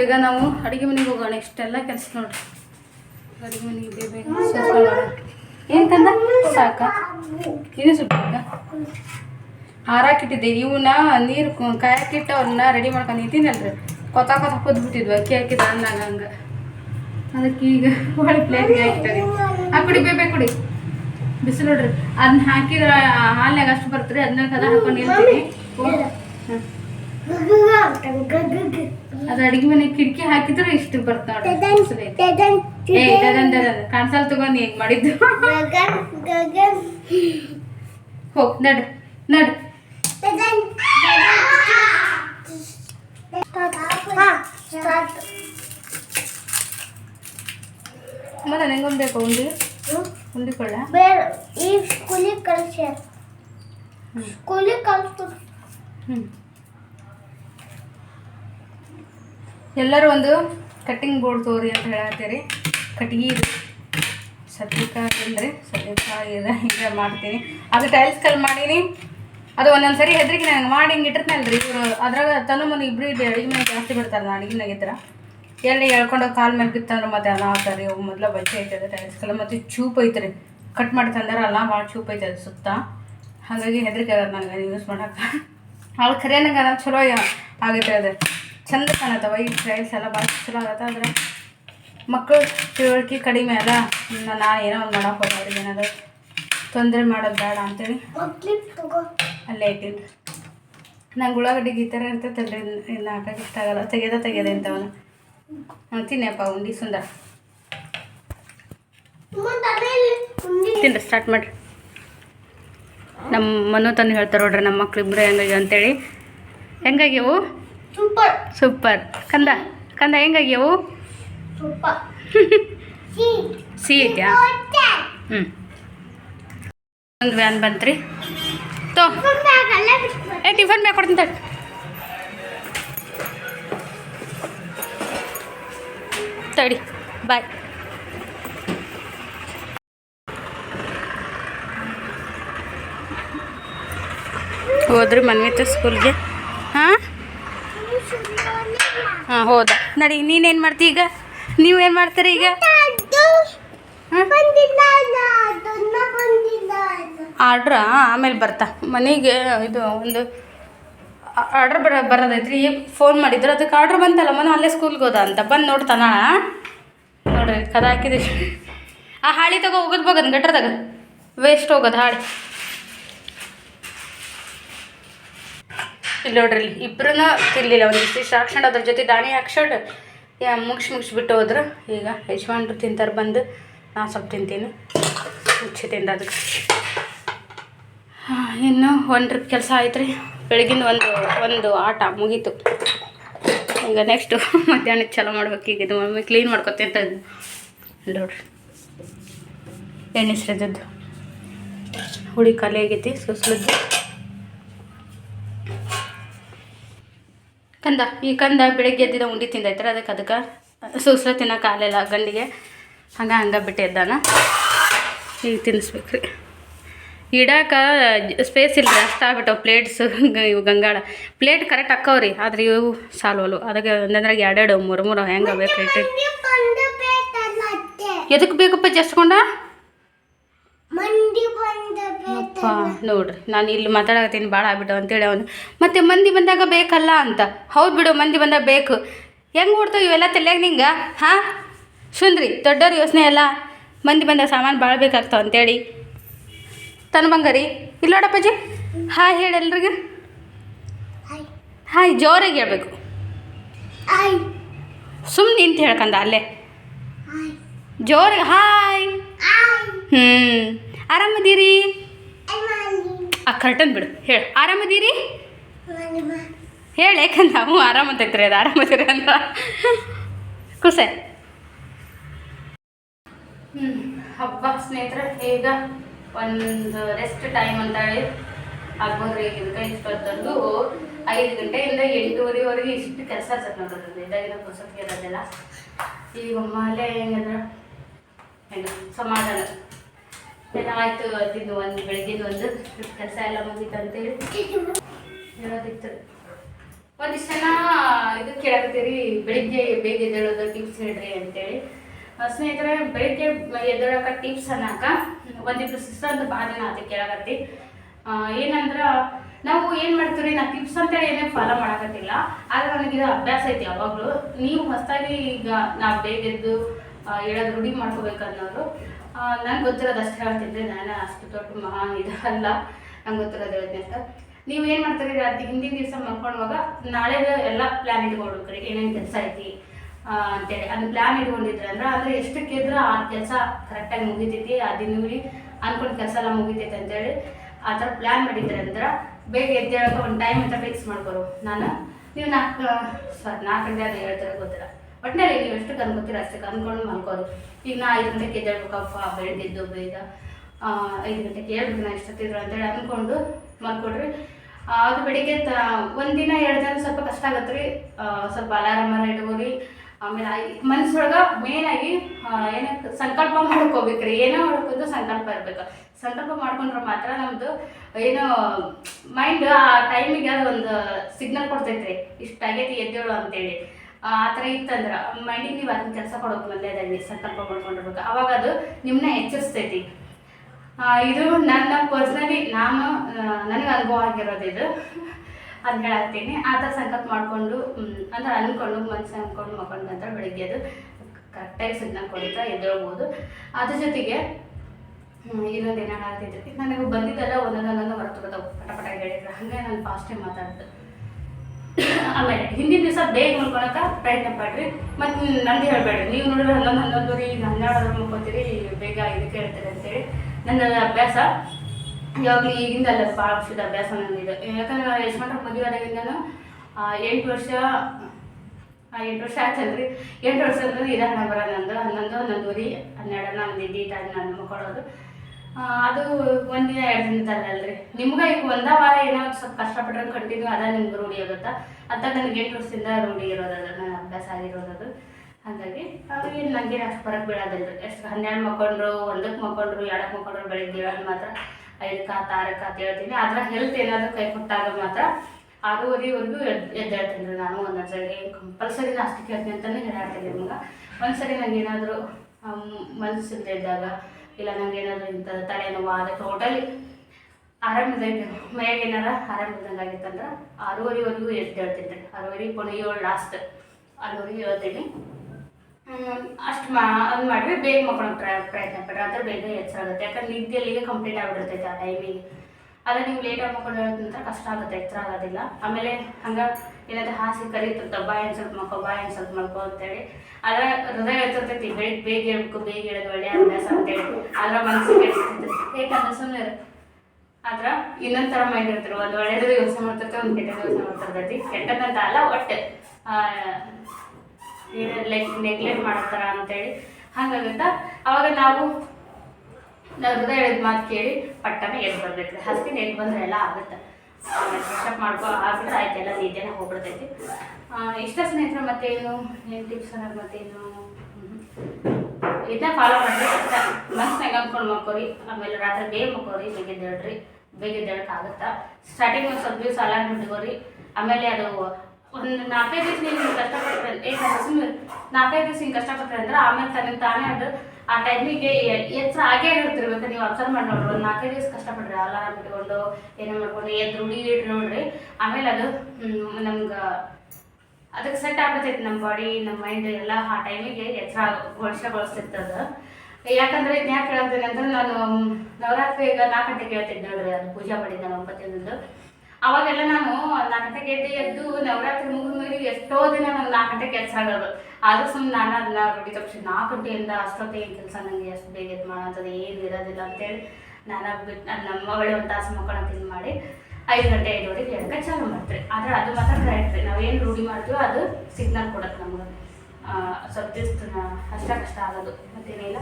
ಈಗ ನಾವು ಅಡುಗೆ ಮನೆಗೆ ಹೋಗೋಣ. ಇಷ್ಟೆಲ್ಲ ಕೆಲಸ ನೋಡ್ರಿ. ಅಡುಗೆ ಮನೆಗೆ ಬೇಗ ಏನು ತಂದ? ಸಾಕ. ಇದು ಸುಟ್ಟ ಹಾರಾಕಿಟ್ಟಿದ್ದೆ. ಇವನ್ನ ನೀರು ಕಾಯಕ್ಕಿಟ್ಟು ಅವ್ರನ್ನ ರೆಡಿ ಮಾಡ್ಕೊಂಡು ನಿಂತಿನಲ್ರಿ ಕೊತ್ತ ಕೊತ್ತ ಕುದ್ಬಿಟ್ಟಿದ್ವು ಅಕ್ಕಿ ಹಾಕಿದ ಅಂದಾಗ ಹಂಗೆ ಅದಕ್ಕೆ ಈಗ ಒಳ್ಳೆ ಪ್ಲೇಟ್ಗೆ ಹಾಕಿದ್ದಾರೆ ಆ ಕುಡಿ ಬೇಬೇ ಕುಡಿ. ಬಿಸಿಲು ನೋಡ್ರಿ. ಅದನ್ನ ಹಾಕಿದ್ರೆ ಹಾಲ್ನಾಗ ಅಷ್ಟು ಬರ್ತ್ರಿ. ಅದನ್ನ ಕದ ಹಾಕೊಂಡು ನಿಲ್ತೀನಿ. ಅದು ಅಡಿಗೆ ಮನೆ ಕಿಟಕಿ ಹಾಕಿದ್ರು ಇಷ್ಟು ಬರ್ತಾವ ಕಾಣ್ಸಲ್ ತಗೊಂಡ್ ಹೆಂಗ್ ಮಾಡಿದ್ದು? ಹೋಗ್ ನಡ್ ನಡ್. ಮತ್ತೆ ನಂಗೊಂದು ಬೇಕು ಉಂಡಿ ಉಂಡಿ? ಕೊಳ್ಳ ಬೇರೆ ಈ ಸ್ಕೂಲಿಗೆ ಕಳ್ಸ್ಯಾರ ಸ್ಕೂಲಿಗೆ ಕಳ್ಸ್ತಾರೆ ಹ್ಮ್. ಎಲ್ಲರೂ ಒಂದು ಕಟ್ಟಿಂಗ್ ಬೋರ್ಡ್ ತೋರಿ ಅಂತ ಹೇಳತ್ತೀರಿ. ಕಟ್ಗೆ ಇದು. ಸದ್ಯಕಾಯಿ ಅಂದರೆ ಸದ್ಯಕಾಯಿ ಇದೆ ಹಿಂಗೆ ಮಾಡ್ತೀನಿ. ಅದು ಟೈಲ್ಸ್ ಕಲ್ ಮಾಡೀನಿ. ಅದು ಒಂದೊಂದು ಸರಿ ಹೆದ್ರಿಗೆ ನಂಗೆ ಮಾಡಿ ಹಿಂಗೆ ಇಟ್ಟಿರ್ತಾನಲ್ರಿ ಇವರು. ಅದ್ರಾಗ ತನ್ನ ಮನೆ ಇಬ್ಬರು ಇದೆ ಅಡಿಗೆ ಮನೆ ಜಾಸ್ತಿ ಬಿಡ್ತಾರೆ ನಾನು ಅಡಿಗೆ ಮನೆಗಿದ್ರ ಎಲ್ಲಿ ಹೇಳ್ಕೊಂಡು ಕಾಲ್ ಮೇಲೆ ಬಿತ್ತಂದ್ರೆ ಮತ್ತೆ ಅನಾಹುತ್ತಾರೆ ಅವು ಮೊದಲ ಬಜ್ಜೆ ಐತದೆ ಟೈಲ್ಸ್ ಕಲ್ ಮತ್ತು ಚೂಪ್ ಐತ್ರಿ. ಕಟ್ ಮಾಡಿ ತಂದಾರಲ್ಲ ಭಾಳ ಚೂಪ್ ಐತೆ ಅದು ಸುತ್ತ. ಹಾಗಾಗಿ ಹೆದ್ರಿಕೆ ಆಗತ್ತೆ ನನಗೆ ಯೂಸ್ ಮಾಡೋಕೆ ಅವ್ಳು ಖರೆ ನಂಗೆ ಚಲೋ ಆಗೈತೆ ಅದು ಚಂದ ಕಾಣತ್ತವ ಈ ಟೈಲ್ಸ್ ಎಲ್ಲ ಭಾಳ ಚಲೋ ಆಗತ್ತೆ. ಆದರೆ ಮಕ್ಕಳು ತಿಳುವಳಿಕೆ ಕಡಿಮೆ ಅಲ್ಲ. ನಾನು ಏನೋ ಒಂದು ಮಾಡೋಕೆ ಹೋದ ಅವ್ರಿಗೆ ಏನಾದ್ರು ತೊಂದರೆ ಮಾಡೋದು ಬೇಡ ಅಂತೇಳಿ. ಅಲ್ಲೇ ಇಟ್ಟಿನಿ ನಂಗೆ ಉಳ್ಳಾಗಡ್ಡಿಗೆ ಈ ಥರ ಇರ್ತೈತಲ್ರಿ ಇನ್ನು ಹಾಕಕ್ಕೆ ಇಷ್ಟ ಆಗಲ್ಲ. ತೆಗೆದ ತೆಗೆದ ಇಂಥವನ್ನ ಹಾಂ ತಿನ್ನಪ್ಪ ಉಂಡಿ ಸುಂದರ. ತಿನ್ರಿ ಸ್ಟಾರ್ಟ್ ಮಾಡಿರಿ. ನಮ್ಮ ಮನೋ ತಂದು ಹೇಳ್ತಾರೆ ನೋಡ್ರಿ ನಮ್ಮ ಮಕ್ಳು ಇಬ್ಬರು ಹೆಂಗಾಗಿ ಅಂತೇಳಿ. ಹೆಂಗಾಗ್ಯಾವು ಸೂಪರ್ ಸೂಪರ್ ಕಂದ ಕಂದ ಹೆಂಗಾಗ್ಯವು? ಸೂಪರ್ ಸಿ ಐತ್ಯಾ ಹ್ಞೂ ಒಂದು ವ್ಯಾನ್ ಬಂತ್ರಿ. ತೋ. ಏ ಟಿಫನ್ ಬೇಕು ಕೊಡ್ತೀನಿ ತಡಿ ತಡಿ ಬಾಯ್. ಹೋದ್ರಿ ಮನ್ವಿತ ಸ್ಕೂಲ್ಗೆ ಹಾಂ ಹಾಂ, ಹೌದಾ. ನಡಿ, ನೀನೇನು ಮಾಡ್ತಿ ಈಗ? ನೀವು ಏನು ಮಾಡ್ತೀರಿ ಈಗ? ಆರ್ಡ್ರ ಆಮೇಲೆ ಬರ್ತಾ. ಮನೆಗೆ, ಇದು, ಒಂದು ಆರ್ಡ್ರ್ ಬರ, ಬರೋದೈತ್ರಿ. ಫೋನ್ ಮಾಡಿದ್ರು. ಅದಕ್ಕೆ ಆರ್ಡ್ರ್ ಬಂತಲ್ಲ ಮನೆ? ಅಲ್ಲೇ ಸ್ಕೂಲ್ಗೆ ಹೋದ ಅಂತ. ಬಂದು ನೋಡ್ತಾನ? ನೋಡ್ರಿ, ಕದ ಆ, ಹಾಳಿ ತಗೋ, ಹೋಗೋದು ಬೋಗದ್ ಗಟ್ರದಾಗ ವೇಸ್ಟ್ ಹೋಗೋದು ಹಾಳಿ. ಇಲ್ಲಿ ನೋಡ್ರಿ ಇಬ್ಬರನ್ನ ತಿರ್ಲಿಲ್ಲ, ಒಂದು ಇಷ್ಟು ಹಾಕ್ಸ್ಕೊಂಡು ಅದ್ರ ಜೊತೆ ದಾಣಿ ಹಾಕ್ಸ್ಕೊಂಡು ಯಾ ಮುಗಿಸಿ ಮುಗಿಸ್ಬಿಟ್ಟು ಹೋದ್ರು. ಈಗ ಯಜಮಾನ್ರು ತಿಂತಾರೆ ಬಂದು, ನಾನು ಸ್ವಲ್ಪ ತಿಂತೀನಿ. ಮುಚ್ಚಿ ತಿಂದ ಅದಕ್ಕೆ ಇನ್ನು ಒಂದು ಕೆಲಸ ಆಯ್ತು ರೀ ಬೆಳಗಿನ ಒಂದು ಒಂದು ಆಟ ಮುಗೀತು. ಈಗ ನೆಕ್ಸ್ಟು ಮಧ್ಯಾಹ್ನಕ್ಕೆ ಚಲೋ ಮಾಡ್ಬೇಕು ಈಗ ಇದು ಮಮ್ಮಿ ಕ್ಲೀನ್ ಮಾಡ್ಕೊತಿಂತ ನೋಡ್ರಿ. ಎಣ್ಣೆ ಸರಿದದ್ದು. ಹುಳಿ ಖಾಲಿ ಆಗೈತಿ, ಸುಸ್ಲದ್ದು. ಕಂದ ಈ ಕಂದ ಬೆಳಗ್ಗೆ ಎದ್ದಿದ ಉಂಡಿ ತಿಂದೈತ್ರ ಅದಕ್ಕೆ ಅದಕ್ಕೆ ಸೂಸ್ರ ತಿನ್ನೋಕೆ ಆಗಲಿಲ್ಲ ಗಂಡಿಗೆ. ಹಂಗೆ ಹಂಗೆ ಬಿಟ್ಟು ಎದ್ದಾನ. ಈಗ ತಿನ್ನಿಸ್ಬೇಕು ರೀ ಇಡಾಕ ಸ್ಪೇಸ್ ಇಲ್ಲ ಅಷ್ಟು ಆಗ್ಬಿಟ್ಟವು ಪ್ಲೇಟ್ಸ್ ಇವು ಗಂಗಾಳ. ಪ್ಲೇಟ್ ಕರೆಕ್ಟ್ ಹಾಕವ್ರಿ ಆದ್ರೆ ಇವು ಸಾಲ್ವಲು ಅದಕ್ಕೆ ಒಂದಂದ್ರಾಗ ಎರಡೆರಡು ಮೂರು ಮೂರು ಹೆಂಗೆ ಬೇಕು ಎದಕ್ಕೆ ಬೇಕಪ್ಪ ಜಸ್ಕೊಂಡ ಅಪ್ಪ ನೋಡ್ರಿ ನಾನು ಇಲ್ಲಿ ಮಾತಾಡಕತ್ತೀನಿ ಭಾಳ ಆಗ್ಬಿಟ್ಟು ಅಂತೇಳಿ ಅವನು. ಮತ್ತೆ ಮಂದಿ ಬಂದಾಗ ಬೇಕಲ್ಲ ಅಂತ. ಹೌದು ಬಿಡು ಮಂದಿ ಬಂದಾಗ ಬೇಕು. ಹೆಂಗೆ ಓಡ್ತಾವೆ ಇವೆಲ್ಲ ತಲೆಯಾಗ ನಿಂಗೆ? ಹಾಂ? ಸುಂದ್ರಿ ದೊಡ್ಡವ್ರ ಯೋಚನೆ ಎಲ್ಲ ಮಂದಿ ಬಂದಾಗ ಸಾಮಾನು ಭಾಳ ಬೇಕಾಗ್ತಾವ ಅಂತೇಳಿ. ತನ್ನ ಬಂಗಾರಿ ಇಲ್ಲ ನೋಡಪ್ಪಾಜಿ? ಹಾಯ್ ಹೇಳಿ ಎಲ್ರಿಗೆ. ಹಾಯ್. ಜೋರಾಗಿ ಹೇಳ್ಬೇಕು. ಹಾಯ್. ಸುಮ್ಮನೆ ನಿಂತು ಹೇಳ್ಕಂದ ಅಲ್ಲೇ. ಜೋರಾಗಿ ಹಾಯ್. ಹಾಯ್. ಹ್ಞೂ ಆರಾಮದೀರಿ? ಆ ಕರ್ಟನ್ ಬಿಡು. ಹೇಳು. ಆರಾಮದೀರಿ? ಹೇಳು ಯಾಕಂದ್ರೆ ನಾವು ಆರಾಮಂತೈತ್ರಿ ಅದು ಆರಾಮದಿರಿ ಅಂತ ಖುಷಿ ಹ್ಞೂ ಹಬ್ಬ ಸ್ನೇಹಿತರೆ ಈಗ ಒಂದು ರೆಸ್ಟ್ ಟೈಮ್ ಅಂತ ಹೇಳಿ ಆಗ್ಬೋದ್ರಿ ಈಗ ಇದಕ್ಕೆ ಇಷ್ಟೊತ್ತಂದು ಐದು ಗಂಟೆಯಿಂದ ಎಂಟೂವರೆವರೆಗೆ ಇಷ್ಟು ಕೆಲಸ ಸರ್ ನೋಡೋದು ಇದಾಗಿನ ಪುಸ್ತಕ ಇರೋದೆಲ್ಲ. ಈಗ ಒಮ್ಮೆಲೆ ಹೆಂಗಂದ್ರೆ ಹೆಂಗ? ಸಮಾಧಾನ. ಎಲ್ಲ ಆಯಿತು ಒಂದು ಬೆಳಗ್ಗೆ ಒಂದು ಕೆಲಸ ಎಲ್ಲ ಮುಗೀತು ಅಂತೇಳಿ ಹೇಳೋದಿತ್ತು. ಒಂದಿಷ್ಟು ಜನ ಇದು ಕೇಳಕತ್ತೀರಿ ಬೆಳಿಗ್ಗೆ ಬೇಗ ಎದ್ದೇಳೋದು ಟಿಪ್ಸ್ ಹೇಳ್ರಿ ಅಂತೇಳಿ ಸ್ನೇಹಿತರೆ ಬೆಳಿಗ್ಗೆ ಎದ್ದೇಳಕ ಟಿಪ್ಸ್ ಅನ್ನಕ ಒಂದಿಬ್ರು ಸಿಸ್ಟರ್ ಅಂತ ಜನ ಅದಕ್ಕೆ ಕೇಳಕತ್ತಿ. ಆ, ಏನಂದ್ರ ನಾವು ಏನು ಮಾಡ್ತೀವಿ ನಾ ಟಿಪ್ಸ್ ಅಂತೇಳಿ ಏನೇ ಫಾಲೋ ಮಾಡಕತ್ತಿಲ್ಲ. ಆದ್ರೆ ನನಗೆ ಇದು ಅಭ್ಯಾಸ ಐತಿ ಯಾವಾಗಲೂ ನೀವು ಹೊಸದಾಗಿ ಈಗ ನಾ ಬೇಗ ಎದ್ದು ಹೇಳೋದು ರೂಢಿ ಮಾಡ್ಕೋಬೇಕು ಅನ್ನೋರು ನಂಗೆ ಗೊತ್ತಿರೋದು ಅಷ್ಟು ಹೇಳ್ತಿದ್ದೆ ನಾನು ಅಷ್ಟು ದೊಡ್ಡ ಮಹಾ ಇದಲ್ಲ. ನಂಗೆ ಗೊತ್ತಿರೋದು ಹೇಳ್ತೀನಿ ಅಂತ ನೀವು ಏನು ಮಾಡ್ತೀರಿ? ರಾತ್ರಿ ಹಿಂದಿನ ದಿವಸ ಮಲ್ಕೊಳ್ಳುವಾಗ ನಾಳೆ ಎಲ್ಲ ಪ್ಲ್ಯಾನ್ ಇಟ್ಕೊಳ್ಬೇಕ್ರಿ ಏನೇನು ಕೆಲಸ ಐತಿ ಅಂತೇಳಿ. ಅದು ಪ್ಲ್ಯಾನ್ ಇಟ್ಕೊಂಡಿದ್ರೆ ಅಂದ್ರೆ ಅಂದರೆ ಎಷ್ಟಕ್ಕೆ ಇದ್ರೆ ಆ ಕೆಲಸ ಕರೆಕ್ಟಾಗಿ ಮುಗಿತೈತಿ ಆ ನೋಡಿ ಅನ್ಕೊಂಡು ಕೆಲಸ ಎಲ್ಲ ಮುಗಿತೈತೆ ಅಂತೇಳಿ ಆ ಥರ ಪ್ಲ್ಯಾನ್ ಮಾಡಿದ್ರೆ ಅಂದ್ರೆ ಬೇಗ ಎದ್ದೇಳಕ್ಕೆ ಒಂದು ಟೈಮ್ ಅಂತ ಫಿಕ್ಸ್ ಮಾಡ್ಕೊರು ನಾನು, ನೀವು ನಾಲ್ಕು ಸಾರಿ ನಾಲ್ಕು ಗಂಟೆ ಅಂತ ಹೇಳ್ತಾರೆ ಗೊತ್ತಿಲ್ಲ. ಒಟ್ಟಿನಲ್ಲಿ ನೀವು ಎಷ್ಟಕ್ಕೆ ಕನ್ಕೋತೀರ ಅಷ್ಟಕ್ಕೆ ಅಂದ್ಕೊಂಡು ಮಲ್ಕೋರು ಈಗ ನಾ ಐದು ಗಂಟೆಗೆ ಎದ್ದೇಳ್ಬೇಕಪ್ಪ ಬೆಳೆದಿದ್ದು ಬೇಗ ಐದು ಗಂಟೆಗೆ ಹೇಳ್ಬೇಕು ನಾ ಎಷ್ಟೊತ್ತಿದ್ರು ಅಂತೇಳಿ ಅಂದ್ಕೊಂಡು ಮಲ್ಕೊಡ್ರಿ ಅದು ಬೆಳಿಗ್ಗೆ ತ ಒಂದಿನ ಎರಡು ದಿನ ಸ್ವಲ್ಪ ಕಷ್ಟ ಆಗತ್ತೆ ರೀ. ಸ್ವಲ್ಪ ಅಲಾರಾಮರ ಇಟ್ಕೋರಿ ಆಮೇಲೆ ಮನಸ್ಸೊಳಗೆ ಮೇನಾಗಿ ಏನಕ್ಕೆ ಸಂಕಲ್ಪ ಮಾಡ್ಕೋಬೇಕ್ರಿ. ಏನೋ ಮಾಡ್ಕೊಂಡು ಸಂಕಲ್ಪ ಇರಬೇಕು. ಸಂಕಲ್ಪ ಮಾಡ್ಕೊಂಡ್ರೆ ಮಾತ್ರ ನಮ್ಮದು ಏನೋ ಮೈಂಡ್ ಆ ಟೈಮಿಗೆ ಅದು ಒಂದು ಸಿಗ್ನಲ್ ಕೊಡ್ತೈತ್ರಿ ಇಷ್ಟ ಆಗೈತಿ ಎದ್ದೇಳು ಅಂತೇಳಿ. ಆ ಥರ ಇತ್ತಂದ್ರೆ, ಮೈಂಡಿಗೆ ನೀವು ಅದನ್ನ ಕೆಲಸ ಕೊಡೋಕೆ ಮೊದಲೇದಾಗಿ ಸಂಕಲ್ಪ ಮಾಡ್ಕೊಂಡಿರ್ಬೇಕು. ಅವಾಗ ಅದು ನಿಮ್ಮನ್ನ ಹೆಚ್ಚಿಸ್ತೈತಿ. ಇದು ನನ್ನ ಪರ್ಸ್ನಲಿ ನಾನು ನನಗೆ ಅನುಭವ ಆಗಿರೋದು ಇದು. ಅಂತ ಹೇಳತ್ತೀನಿ ಆ ಥರ ಸಂಕಲ್ಪ ಮಾಡಿಕೊಂಡು ಅಂದ್ರೆ ಅಂದ್ಕೊಂಡು ಮನಸ್ಸು ಅಂದ್ಕೊಂಡು ಮಕ್ಕೊಂಡು ನಂತರ ಬೆಳಿಗ್ಗೆ ಅದು ಕರೆಕ್ಟಾಗಿ ಸಿಗ್ನಲ್ ಕೊಡ್ತಾ ಎದ್ದೇಳ್ಬೋದು. ಅದ್ರ ಜೊತೆಗೆ ಇನ್ನೊಂದು ಏನಾಗ್ತಿದ್ರು ನನಗೆ ಬಂದಿದ್ದೆಲ್ಲ ಒಂದೊಂದೊಂದೊಂದು ಹೊರತು ಪಟ ಪಟ ಹೇಳಿದ್ರೆ. ಹಂಗೆ ನಾನು ಫಾಸ್ಟೇ ಮಾತಾಡ್ದು. ಆಮೇಲೆ ಹಿಂದಿನ ದಿವಸ ಬೇಗ ಮಲ್ಕೊಳಕ ಪ್ರಯತ್ನ ಪಡ್ರಿ. ಮತ್ತು ನಂದು ಹೇಳ್ಬೇಡ್ರಿ. ನೀವು ನೋಡಿದ್ರೆ ಹನ್ನೊಂದು ಹನ್ನೊಂದುವರೆ ಈಗ ಹನ್ನೆರಡು ಮಲ್ಕೋತೀರಿ ಬೇಗ ಇದಕ್ಕೆ ಹೇಳ್ತೀರಿ ಅಂತೇಳಿ. ನನ್ನ ಅಭ್ಯಾಸ. ಯಾವಾಗಲೂ ಈಗಿಂದ ಅಲ್ಲ ಭಾಳ ವರ್ಷದ ಅಭ್ಯಾಸ ನನಗಿದೆ ಯಾಕಂದ್ರೆ ನಾನು ಯಜಮಾನ್ರ ಮದುವೆ ಎಂಟು ವರ್ಷ ಎಂಟು ವರ್ಷ ಆಯ್ತಲ್ರಿ. ಎಂಟು ವರ್ಷ ಅಂದ್ರೆ ಇದು ಹಣ ನಂದು. ಹನ್ನೊಂದು ಹನ್ನೊಂದುವರೆ ಹನ್ನೆರಡು ನಾನು ಇದ್ದಿ ಟೈಮ್ ನಾನು ಮಕ್ಕೊಳ್ಳೋದು ಆ, ಅದು ಒಂದಿನ ಎರಡು ದಿನದಲ್ಲಲ್ರಿ ನಿಮ್ಗೆ ಈಗ ಒಂದ ವಾರ ಏನೋ ಒಂದ್ ಸ್ವಲ್ಪ ಕಷ್ಟಪಟ್ರೆ ಕಂಟಿನ್ಯೂ ಅದ ನಿಮ್ಗೆ ರೂಢಿ ಆಗುತ್ತಾ? ಅಂತ ನನಗೆ ಎಂಟು ವರ್ಷದಿಂದ ರೂಢಿ ಇರೋದು ಅದು, ನನ್ನ ಅಭ್ಯಾಸ ಆಗಿರೋದದು ಹಾಗಾಗಿ ಏನು ನನಗೆ ಅಷ್ಟು ಫರಕ್ ಬೀಳೋದಿಲ್ಲ ಎಷ್ಟು ಹನ್ನೆರಡು ಮಕ್ಕೊಂಡ್ರು ಒಂದಕ್ಕೆ ಮಕ್ಕೊಂಡ್ರು ಎರಡಕ್ಕೆ ಮಕ್ಕೊಂಡ್ರು ಬೆಳಿಗ್ಗೆ ಹೇಳೋದು ಮಾತ್ರ. ಐದಕ್ಕೆ ಆತ ಆರಕ್ಕೆ ಅಂತ ಹೇಳ್ತೀನಿ. ಅದ್ರ ಹೆಲ್ತ್ ಏನಾದರೂ ಕೈ ಕೊಟ್ಟಾಗ ಮಾತ್ರ ಆರೂವರೆವರೆಗೂ ಎದ್ದು ಎದ್ದೇಳ್ತೀನಿ. ರೀ ನಾನು ಒಂದೊಂದು ಸರಿ ಕಂಪಲ್ಸರಿ ಅಷ್ಟು ಕೇಳ್ತೀನಿ ಅಂತಲೇ ಹೇಳಾಡ್ತೀನಿ ನಿಮ್ಗೆ. ಒಂದು ಸರಿ ನನಗೇನಾದರೂ ಏನಾದರೂ ಮನಸ್ಸಿಲ್ಲದೆ ಇದ್ದಾಗ ಇಲ್ಲ, ನಂಗೆ ಏನಾದರೂ ಇಂಥ ತಲೆನೋವು ಆದರೆ ಟೋಟಲಿ ಆರಾಮಿದ್ದಂಗೆ ಮೈಯಾಗ ಏನಾರ ಆರಾಮಿದ್ದಂಗೆ ಆಗಿತ್ತಂದ್ರೆ ಆರೂವರೆವರೆಗೂ ಎಷ್ಟು ಹೇಳ್ತೀನಿ ಆರೂವರೆ, ಕೊನೆ ಏಳು ಲಾಸ್ಟ್ ಆರೂವರೆಗೆ ಹೇಳ್ತೀನಿ. ಅಷ್ಟು ಮಾ, ಅದು ಮಾಡಿದ್ರೆ ಬೇಗ ಮಕ್ಕಳು ಪ್ರಯತ್ನ ಪಡ್ರಿ ಅಂದ್ರೆ ಬೇಗ ಎಚ್ಚರ ಆಗುತ್ತೆ ಯಾಕಂದ್ರೆ ನಿದ್ದೆ ಅಲ್ಲಿಗೆ ಕಂಪ್ಲೀಟ್ ಆಗಿಬಿಡ್ತೈತೆ ಆ ಟೈಮಿಗೆ ಅದೇ ನೀವು ಲೇಟಾಗಿ ಮಕ್ಕಳು ಹೇಳೋದಂತ ಕಷ್ಟ ಆಗುತ್ತೆ, ಎಚ್ಚರ ಆಗೋದಿಲ್ಲ. ಆಮೇಲೆ ಹಂಗೆ ಏನಾದ್ರೆ ಹಾಸಿ ಕರೀತಿರ್ತಾವೆ ಬಾಯಿ ಒಂದು ಸ್ವಲ್ಪ ಮಲ್ಕೊ, ಬಾಯಿ ಒಂದು ಸ್ವಲ್ಪ ಮಲ್ಕೊ ಅಂತೇಳಿ. ಆದ್ರೆ ಹೃದಯ ಹೇಳ್ತಿರ್ತೈತಿ ಬೆಳಿಗ್ಗೆ ಬೇಗ ಹೇಳ್ಬೇಕು, ಬೇಗ ಹೇಳೋದು ಒಳ್ಳೆ ಅಭ್ಯಾಸ ಅಂತೇಳಿ. ಆದ್ರೆ ಮನಸ್ಸು ಕೆಡಿಸ್ತೈತಿ ಹೇಗಂದ್ರೆ ಸುಮ್ಮನೆ ಆದ್ರ ಇನ್ನೊಂದ್ ತರ ಮೈಂಡ್ ಇರ್ತಾರೆ. ಒಂದು ಒಳ್ಳೇದು ಯೋಚನೆ ಮಾಡ್ತಿರ್ತಾರೆ ಒಂದು ಕೆಟ್ಟ ಯೋಚನೆ ಮಾಡ್ತಿರ್ತೈತಿ ಕೆಟ್ಟದಂತ ಅಲ್ಲ, ಒಟ್ಟೆ. ಲೈಕ್ ನೆಗ್ಲೆಕ್ಟ್ ಮಾಡ್ತಾರ ಅಂತೇಳಿ. ಹಂಗಾಗುತ್ತಾ ಅವಾಗ ನಾವು ನಾವು ಹೃದಯ ಹೇಳಿದ ಮಾತು ಕೇಳಿ ಪಟ್ಟನೆ ಎದ್ದು ಬರ್ಬೇಕು ಹಸ್ಕಿನ ಎದ್ದು ಬಂದ್ರೆ ಎಲ್ಲ ಆಗುತ್ತೆ. ಫ್ರೆಶಪ್ ಮಾಡ್ಕೊ ಆಗ್ಬಿಟ್ರೆ ಆಯ್ತು, ಎಲ್ಲ ನೀಟಾಗಿ ಹೋಗ್ಬಿಡ್ತೈತಿ. ಇಷ್ಟ ಸ್ನೇಹಿತರೆ, ಮತ್ತೇನು, ಏನು ಟಿಪ್ಸ್ ಅನ್ನೋದು ಮತ್ತೇನು? ಇದನ್ನ ಫಾಲೋ ಮಾಡಿರಿ. ಮನ್ಸ್ನಾಗ ಅಂದ್ಕೊಂಡು ಮಕ್ಕೋರಿ ಆಮೇಲೆ ರಾತ್ರಿ ಬೇಗ ಮಕ್ಕೋರಿ ಬೇಗ ಎದ್ದೇಳ್ರಿ. ಬೇಗ ಎದ್ದೇಳಕ್ಕೆ ಆಗುತ್ತಾ ಸ್ಟಾರ್ಟಿಂಗ್ ಒಂದು ಸ್ವಲ್ಪ ದಿವಸ ಅಲಾರ್ಮ್ ಇಟ್ಕೋರಿ ಆಮೇಲೆ ಅದು ಒಂದು ನಾಲ್ಕೈದು ದಿವಸ ನೀವು ಕಷ್ಟಪಟ್ರೆ ಏ ನಾಲ್ಕೈದು ದಿವಸ ಹಿಂಗೆ ಕಷ್ಟಪಟ್ರೆ ಅಂದ್ರೆ ಆಮೇಲೆ ತನಗೆ ತಾನೇ ಅದು ಆ ಟೈಮಿಗೆ ಎಚ್ಚರ ಆಗೇ ಇರ್ತಿರ್ಬೇಕು ನೀವು ಅಬ್ಸರ್ವ್ ಮಾಡಿ ನೋಡ್ರಿ. ಒಂದು ನಾಲ್ಕೈದು ದಿವಸ ಕಷ್ಟಪಡ್ರಿ ಅಲಾರಾಮ್ ಇಟ್ಕೊಂಡು ಏನೋ ಮಾಡ್ಕೊಂಡು ಎದ್ದು ರೂಢಿ ಇಡ್ರಿ ನೋಡ್ರಿ. ಆಮೇಲೆ ಅದು ನಮ್ಗೆ ಅದಕ್ಕೆ ಸೆಟ್ ಆಗ್ಬಿಡ್ತೈತಿ ನಮ್ಮ ಬಾಡಿ ನಮ್ಮ ಮೈಂಡ್ ಎಲ್ಲ ಆ ಟೈಮಿಗೆ ಎಚ್ಚರ ಅದು. ಯಾಕಂದ್ರೆ ಇದನ್ನ ಯಾಕೆ ಹೇಳ್ತೀನಿ ಅಂದ್ರೆ ನಾನು ನವರಾತ್ರಿ ಈಗ ನಾಲ್ಕು ಗಂಟೆಗೆ ಹೇಳ್ತಿದ್ದೆ ನೋಡ್ರಿ ಅದು ಪೂಜೆ ಮಾಡಿದ್ದೆ ನಾನು ದಿನದ್ದು ಅವಾಗೆಲ್ಲ ನಾನು ನಾಲ್ಕು ಗಂಟೆಗೆ ಎದ್ದು ಎದ್ದು ನವರಾತ್ರಿ ಮುಗಿದ ಮೇಲೆ ಎಷ್ಟೋ ದಿನ ನಾನು ನಾಲ್ಕು ಗಂಟೆಗೆ ಆಗೋದು. ಆದ್ರೂ ಸುಮ್ಮನೆ ನಾನು ಅದನ್ನ ರೂಢಿ ತಪ್ಪಿಸಿ ನಾಲ್ಕು ಗಂಟೆಯಿಂದ ಅಷ್ಟೊತ್ತಿಗೆ ಕೆಲಸ ನನಗೆ ಅಷ್ಟು ಬೇಗ ಇದು ಮಾಡೋಂಥದ್ದು ಏನು ಇರೋದಿಲ್ಲ ಅಂತೇಳಿ ನಾನು ಬಿಟ್ಟು ನನ್ನ ನಮ್ಮ ಮಗಳು ಒಂದು ತಾಸು ಮಕ್ಕಳನ್ನ ಮಾಡಿ ಐದು ಗಂಟೆ ಐದುವರೆಗೆ ಹೇಳಕ್ಕೆ ಚಾಲು ಮಾಡ್ತಾರೆ. ಆದರೆ ಅದು ಮಾತ್ರ ಕರೆಕ್ಟ್ ರೀ. ನಾವೇನು ರೂಢಿ ಮಾಡ್ತೀವೋ ಅದು ಸಿಗ್ನಲ್ ಕೊಡತ್ತೆ ನಮ್ಗೆ ಸ್ವಲ್ಪ ದಿವಸ ಅಷ್ಟ ಕಷ್ಟ ಆಗೋದು. ಮತ್ತೇನಿಲ್ಲ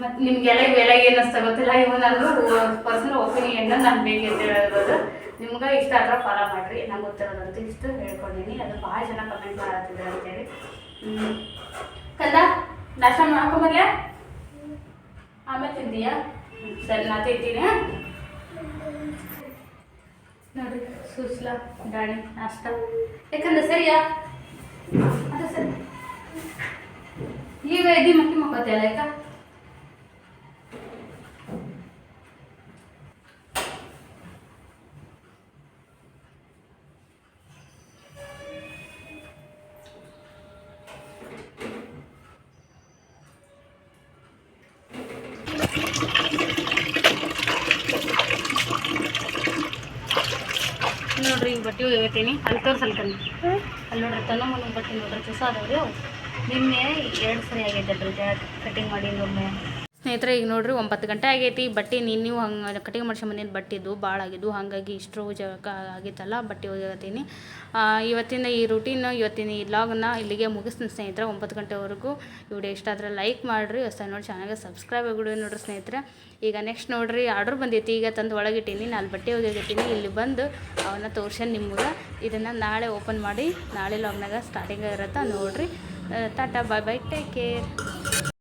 ಮತ್ತು ನಿಮಗೆಲ್ಲ ಇವೆಲ್ಲ ಏನು ಅನ್ಸ್ತಾ ಗೊತ್ತಿಲ್ಲ? ಇವು ನಾನು ಪರ್ಸನಲ್ ಒಪಿನಿಯನ್ನ ನಾನು ಬೇಗ ಹೇಳ್ಬೋದು ನಿಮ್ಗೆ ಇಷ್ಟ ಆದ್ರೆ ಫಾಲೋ ಮಾಡಿರಿ. ನಂಗೆ ಗೊತ್ತಿರೋದಂತ ಇಷ್ಟು ಹೇಳ್ಕೊಂಡಿನಿ. ಅದು ಭಾಳ ಜನ ಕಮೆಂಟ್ ಮಾಡತ್ತಿದ್ರು ಅಂತೇಳಿ ಕಂದ, ನಾಷ್ಟ ಮಾಡ್ಕೊಂಬರ್ಲೆ? ಆಮೇಲೆ ತಿಂದೀಯಾ? ಸರಿ, ನಾ ತಿಂತೀನಿ ನೋಡ್ರಿ, ಸೂಸ್ಲ ಡಾಣಿ ನಾಷ್ಟ. ಯಾಕಂದ್ರೆ ಸರಿಯಾ? ಅದ ಸರಿ. ಈಗ ಎದ್ದು ಮಕ್ಕಿ ಮಕ್ಕೋತಿಯಲ್ಲ ಯಾಕ ನೋಡ್ರಿ ಈಗ ಬಟ್ಟೆ ಒಗಿತೀನಿ ಅಲ್ಲಿ ತೋರ್ಸಲ್ಕಂದು ಅಲ್ಲಿ ನೋಡ್ರಿ ತನ್ನ ಮನೆ ಬಟ್ಟೆ ನೋಡ್ರಿ ಚೂಸ ಅದಾವ್ರಿ ಅವು. ನಿನ್ನೆ ಎರಡು ಸರಿ ಆಗೈತೆ ಕಟಿಂಗ್ ಮಾಡಿ ಒಮ್ಮೆ ಸ್ನೇಹಿತರೆ, ಈಗ ನೋಡ್ರಿ ಒಂಬತ್ತು ಗಂಟೆ ಆಗೈತಿ. ಬಟ್ಟೆ ನೀನು ನೀವು ಹಂಗೆ ಕಟಿಂಗ್ ಮಾಡ್ಸೋ ಬಟ್ಟೆ ಬಟ್ಟಿದ್ದು ಭಾಳ ಆಗಿದ್ದು. ಹಾಗಾಗಿ ಇಷ್ಟು ಜಗ ಆಗಿತ್ತಲ್ಲ, ಬಟ್ಟೆ ಹೋಗಿರ್ತೀನಿ ಇವತ್ತಿನ ಈ ರೂಟೀನ್ ಇವತ್ತಿನ ಈ ಲಾಗ್ನ ಇಲ್ಲಿಗೆ ಮುಗಿಸ್ತೀನಿ ಸ್ನೇಹಿತರೆ. ಒಂಬತ್ತು ಗಂಟೆವರೆಗೂ ವಿಡಿಯೋ ಇಷ್ಟ ಆದರೆ ಲೈಕ್ ಮಾಡಿರಿ. ಹೊಸ ನೋಡಿ ಚೆನ್ನಾಗಿ ಸಬ್ಸ್ಕ್ರೈಬ್ ಆಗಿಬಿಡಿ ನೋಡ್ರಿ ಸ್ನೇಹಿತರೆ. ಈಗ ನೆಕ್ಸ್ಟ್ ನೋಡ್ರಿ, ಆರ್ಡ್ರ್ ಬಂದೈತಿ. ಈಗ ತಂದು ಒಳಗಿಟ್ಟೀನಿ ನಾಲ್ಕು ಬಟ್ಟೆ ಹೋಗಿರ್ತೀನಿ ಇಲ್ಲಿ ಬಂದು ಅವನ್ನ ತೋರ್ಸ್ಯಾನ ನಿಮ್ಗೆ ಇದನ್ನು ನಾಳೆ ಓಪನ್ ಮಾಡಿ, ನಾಳೆ ಲಾಗ್ನಾಗ ಸ್ಟಾರ್ಟಿಂಗ್ ಇರುತ್ತೆ ನೋಡಿರಿ. Tata bye bye take care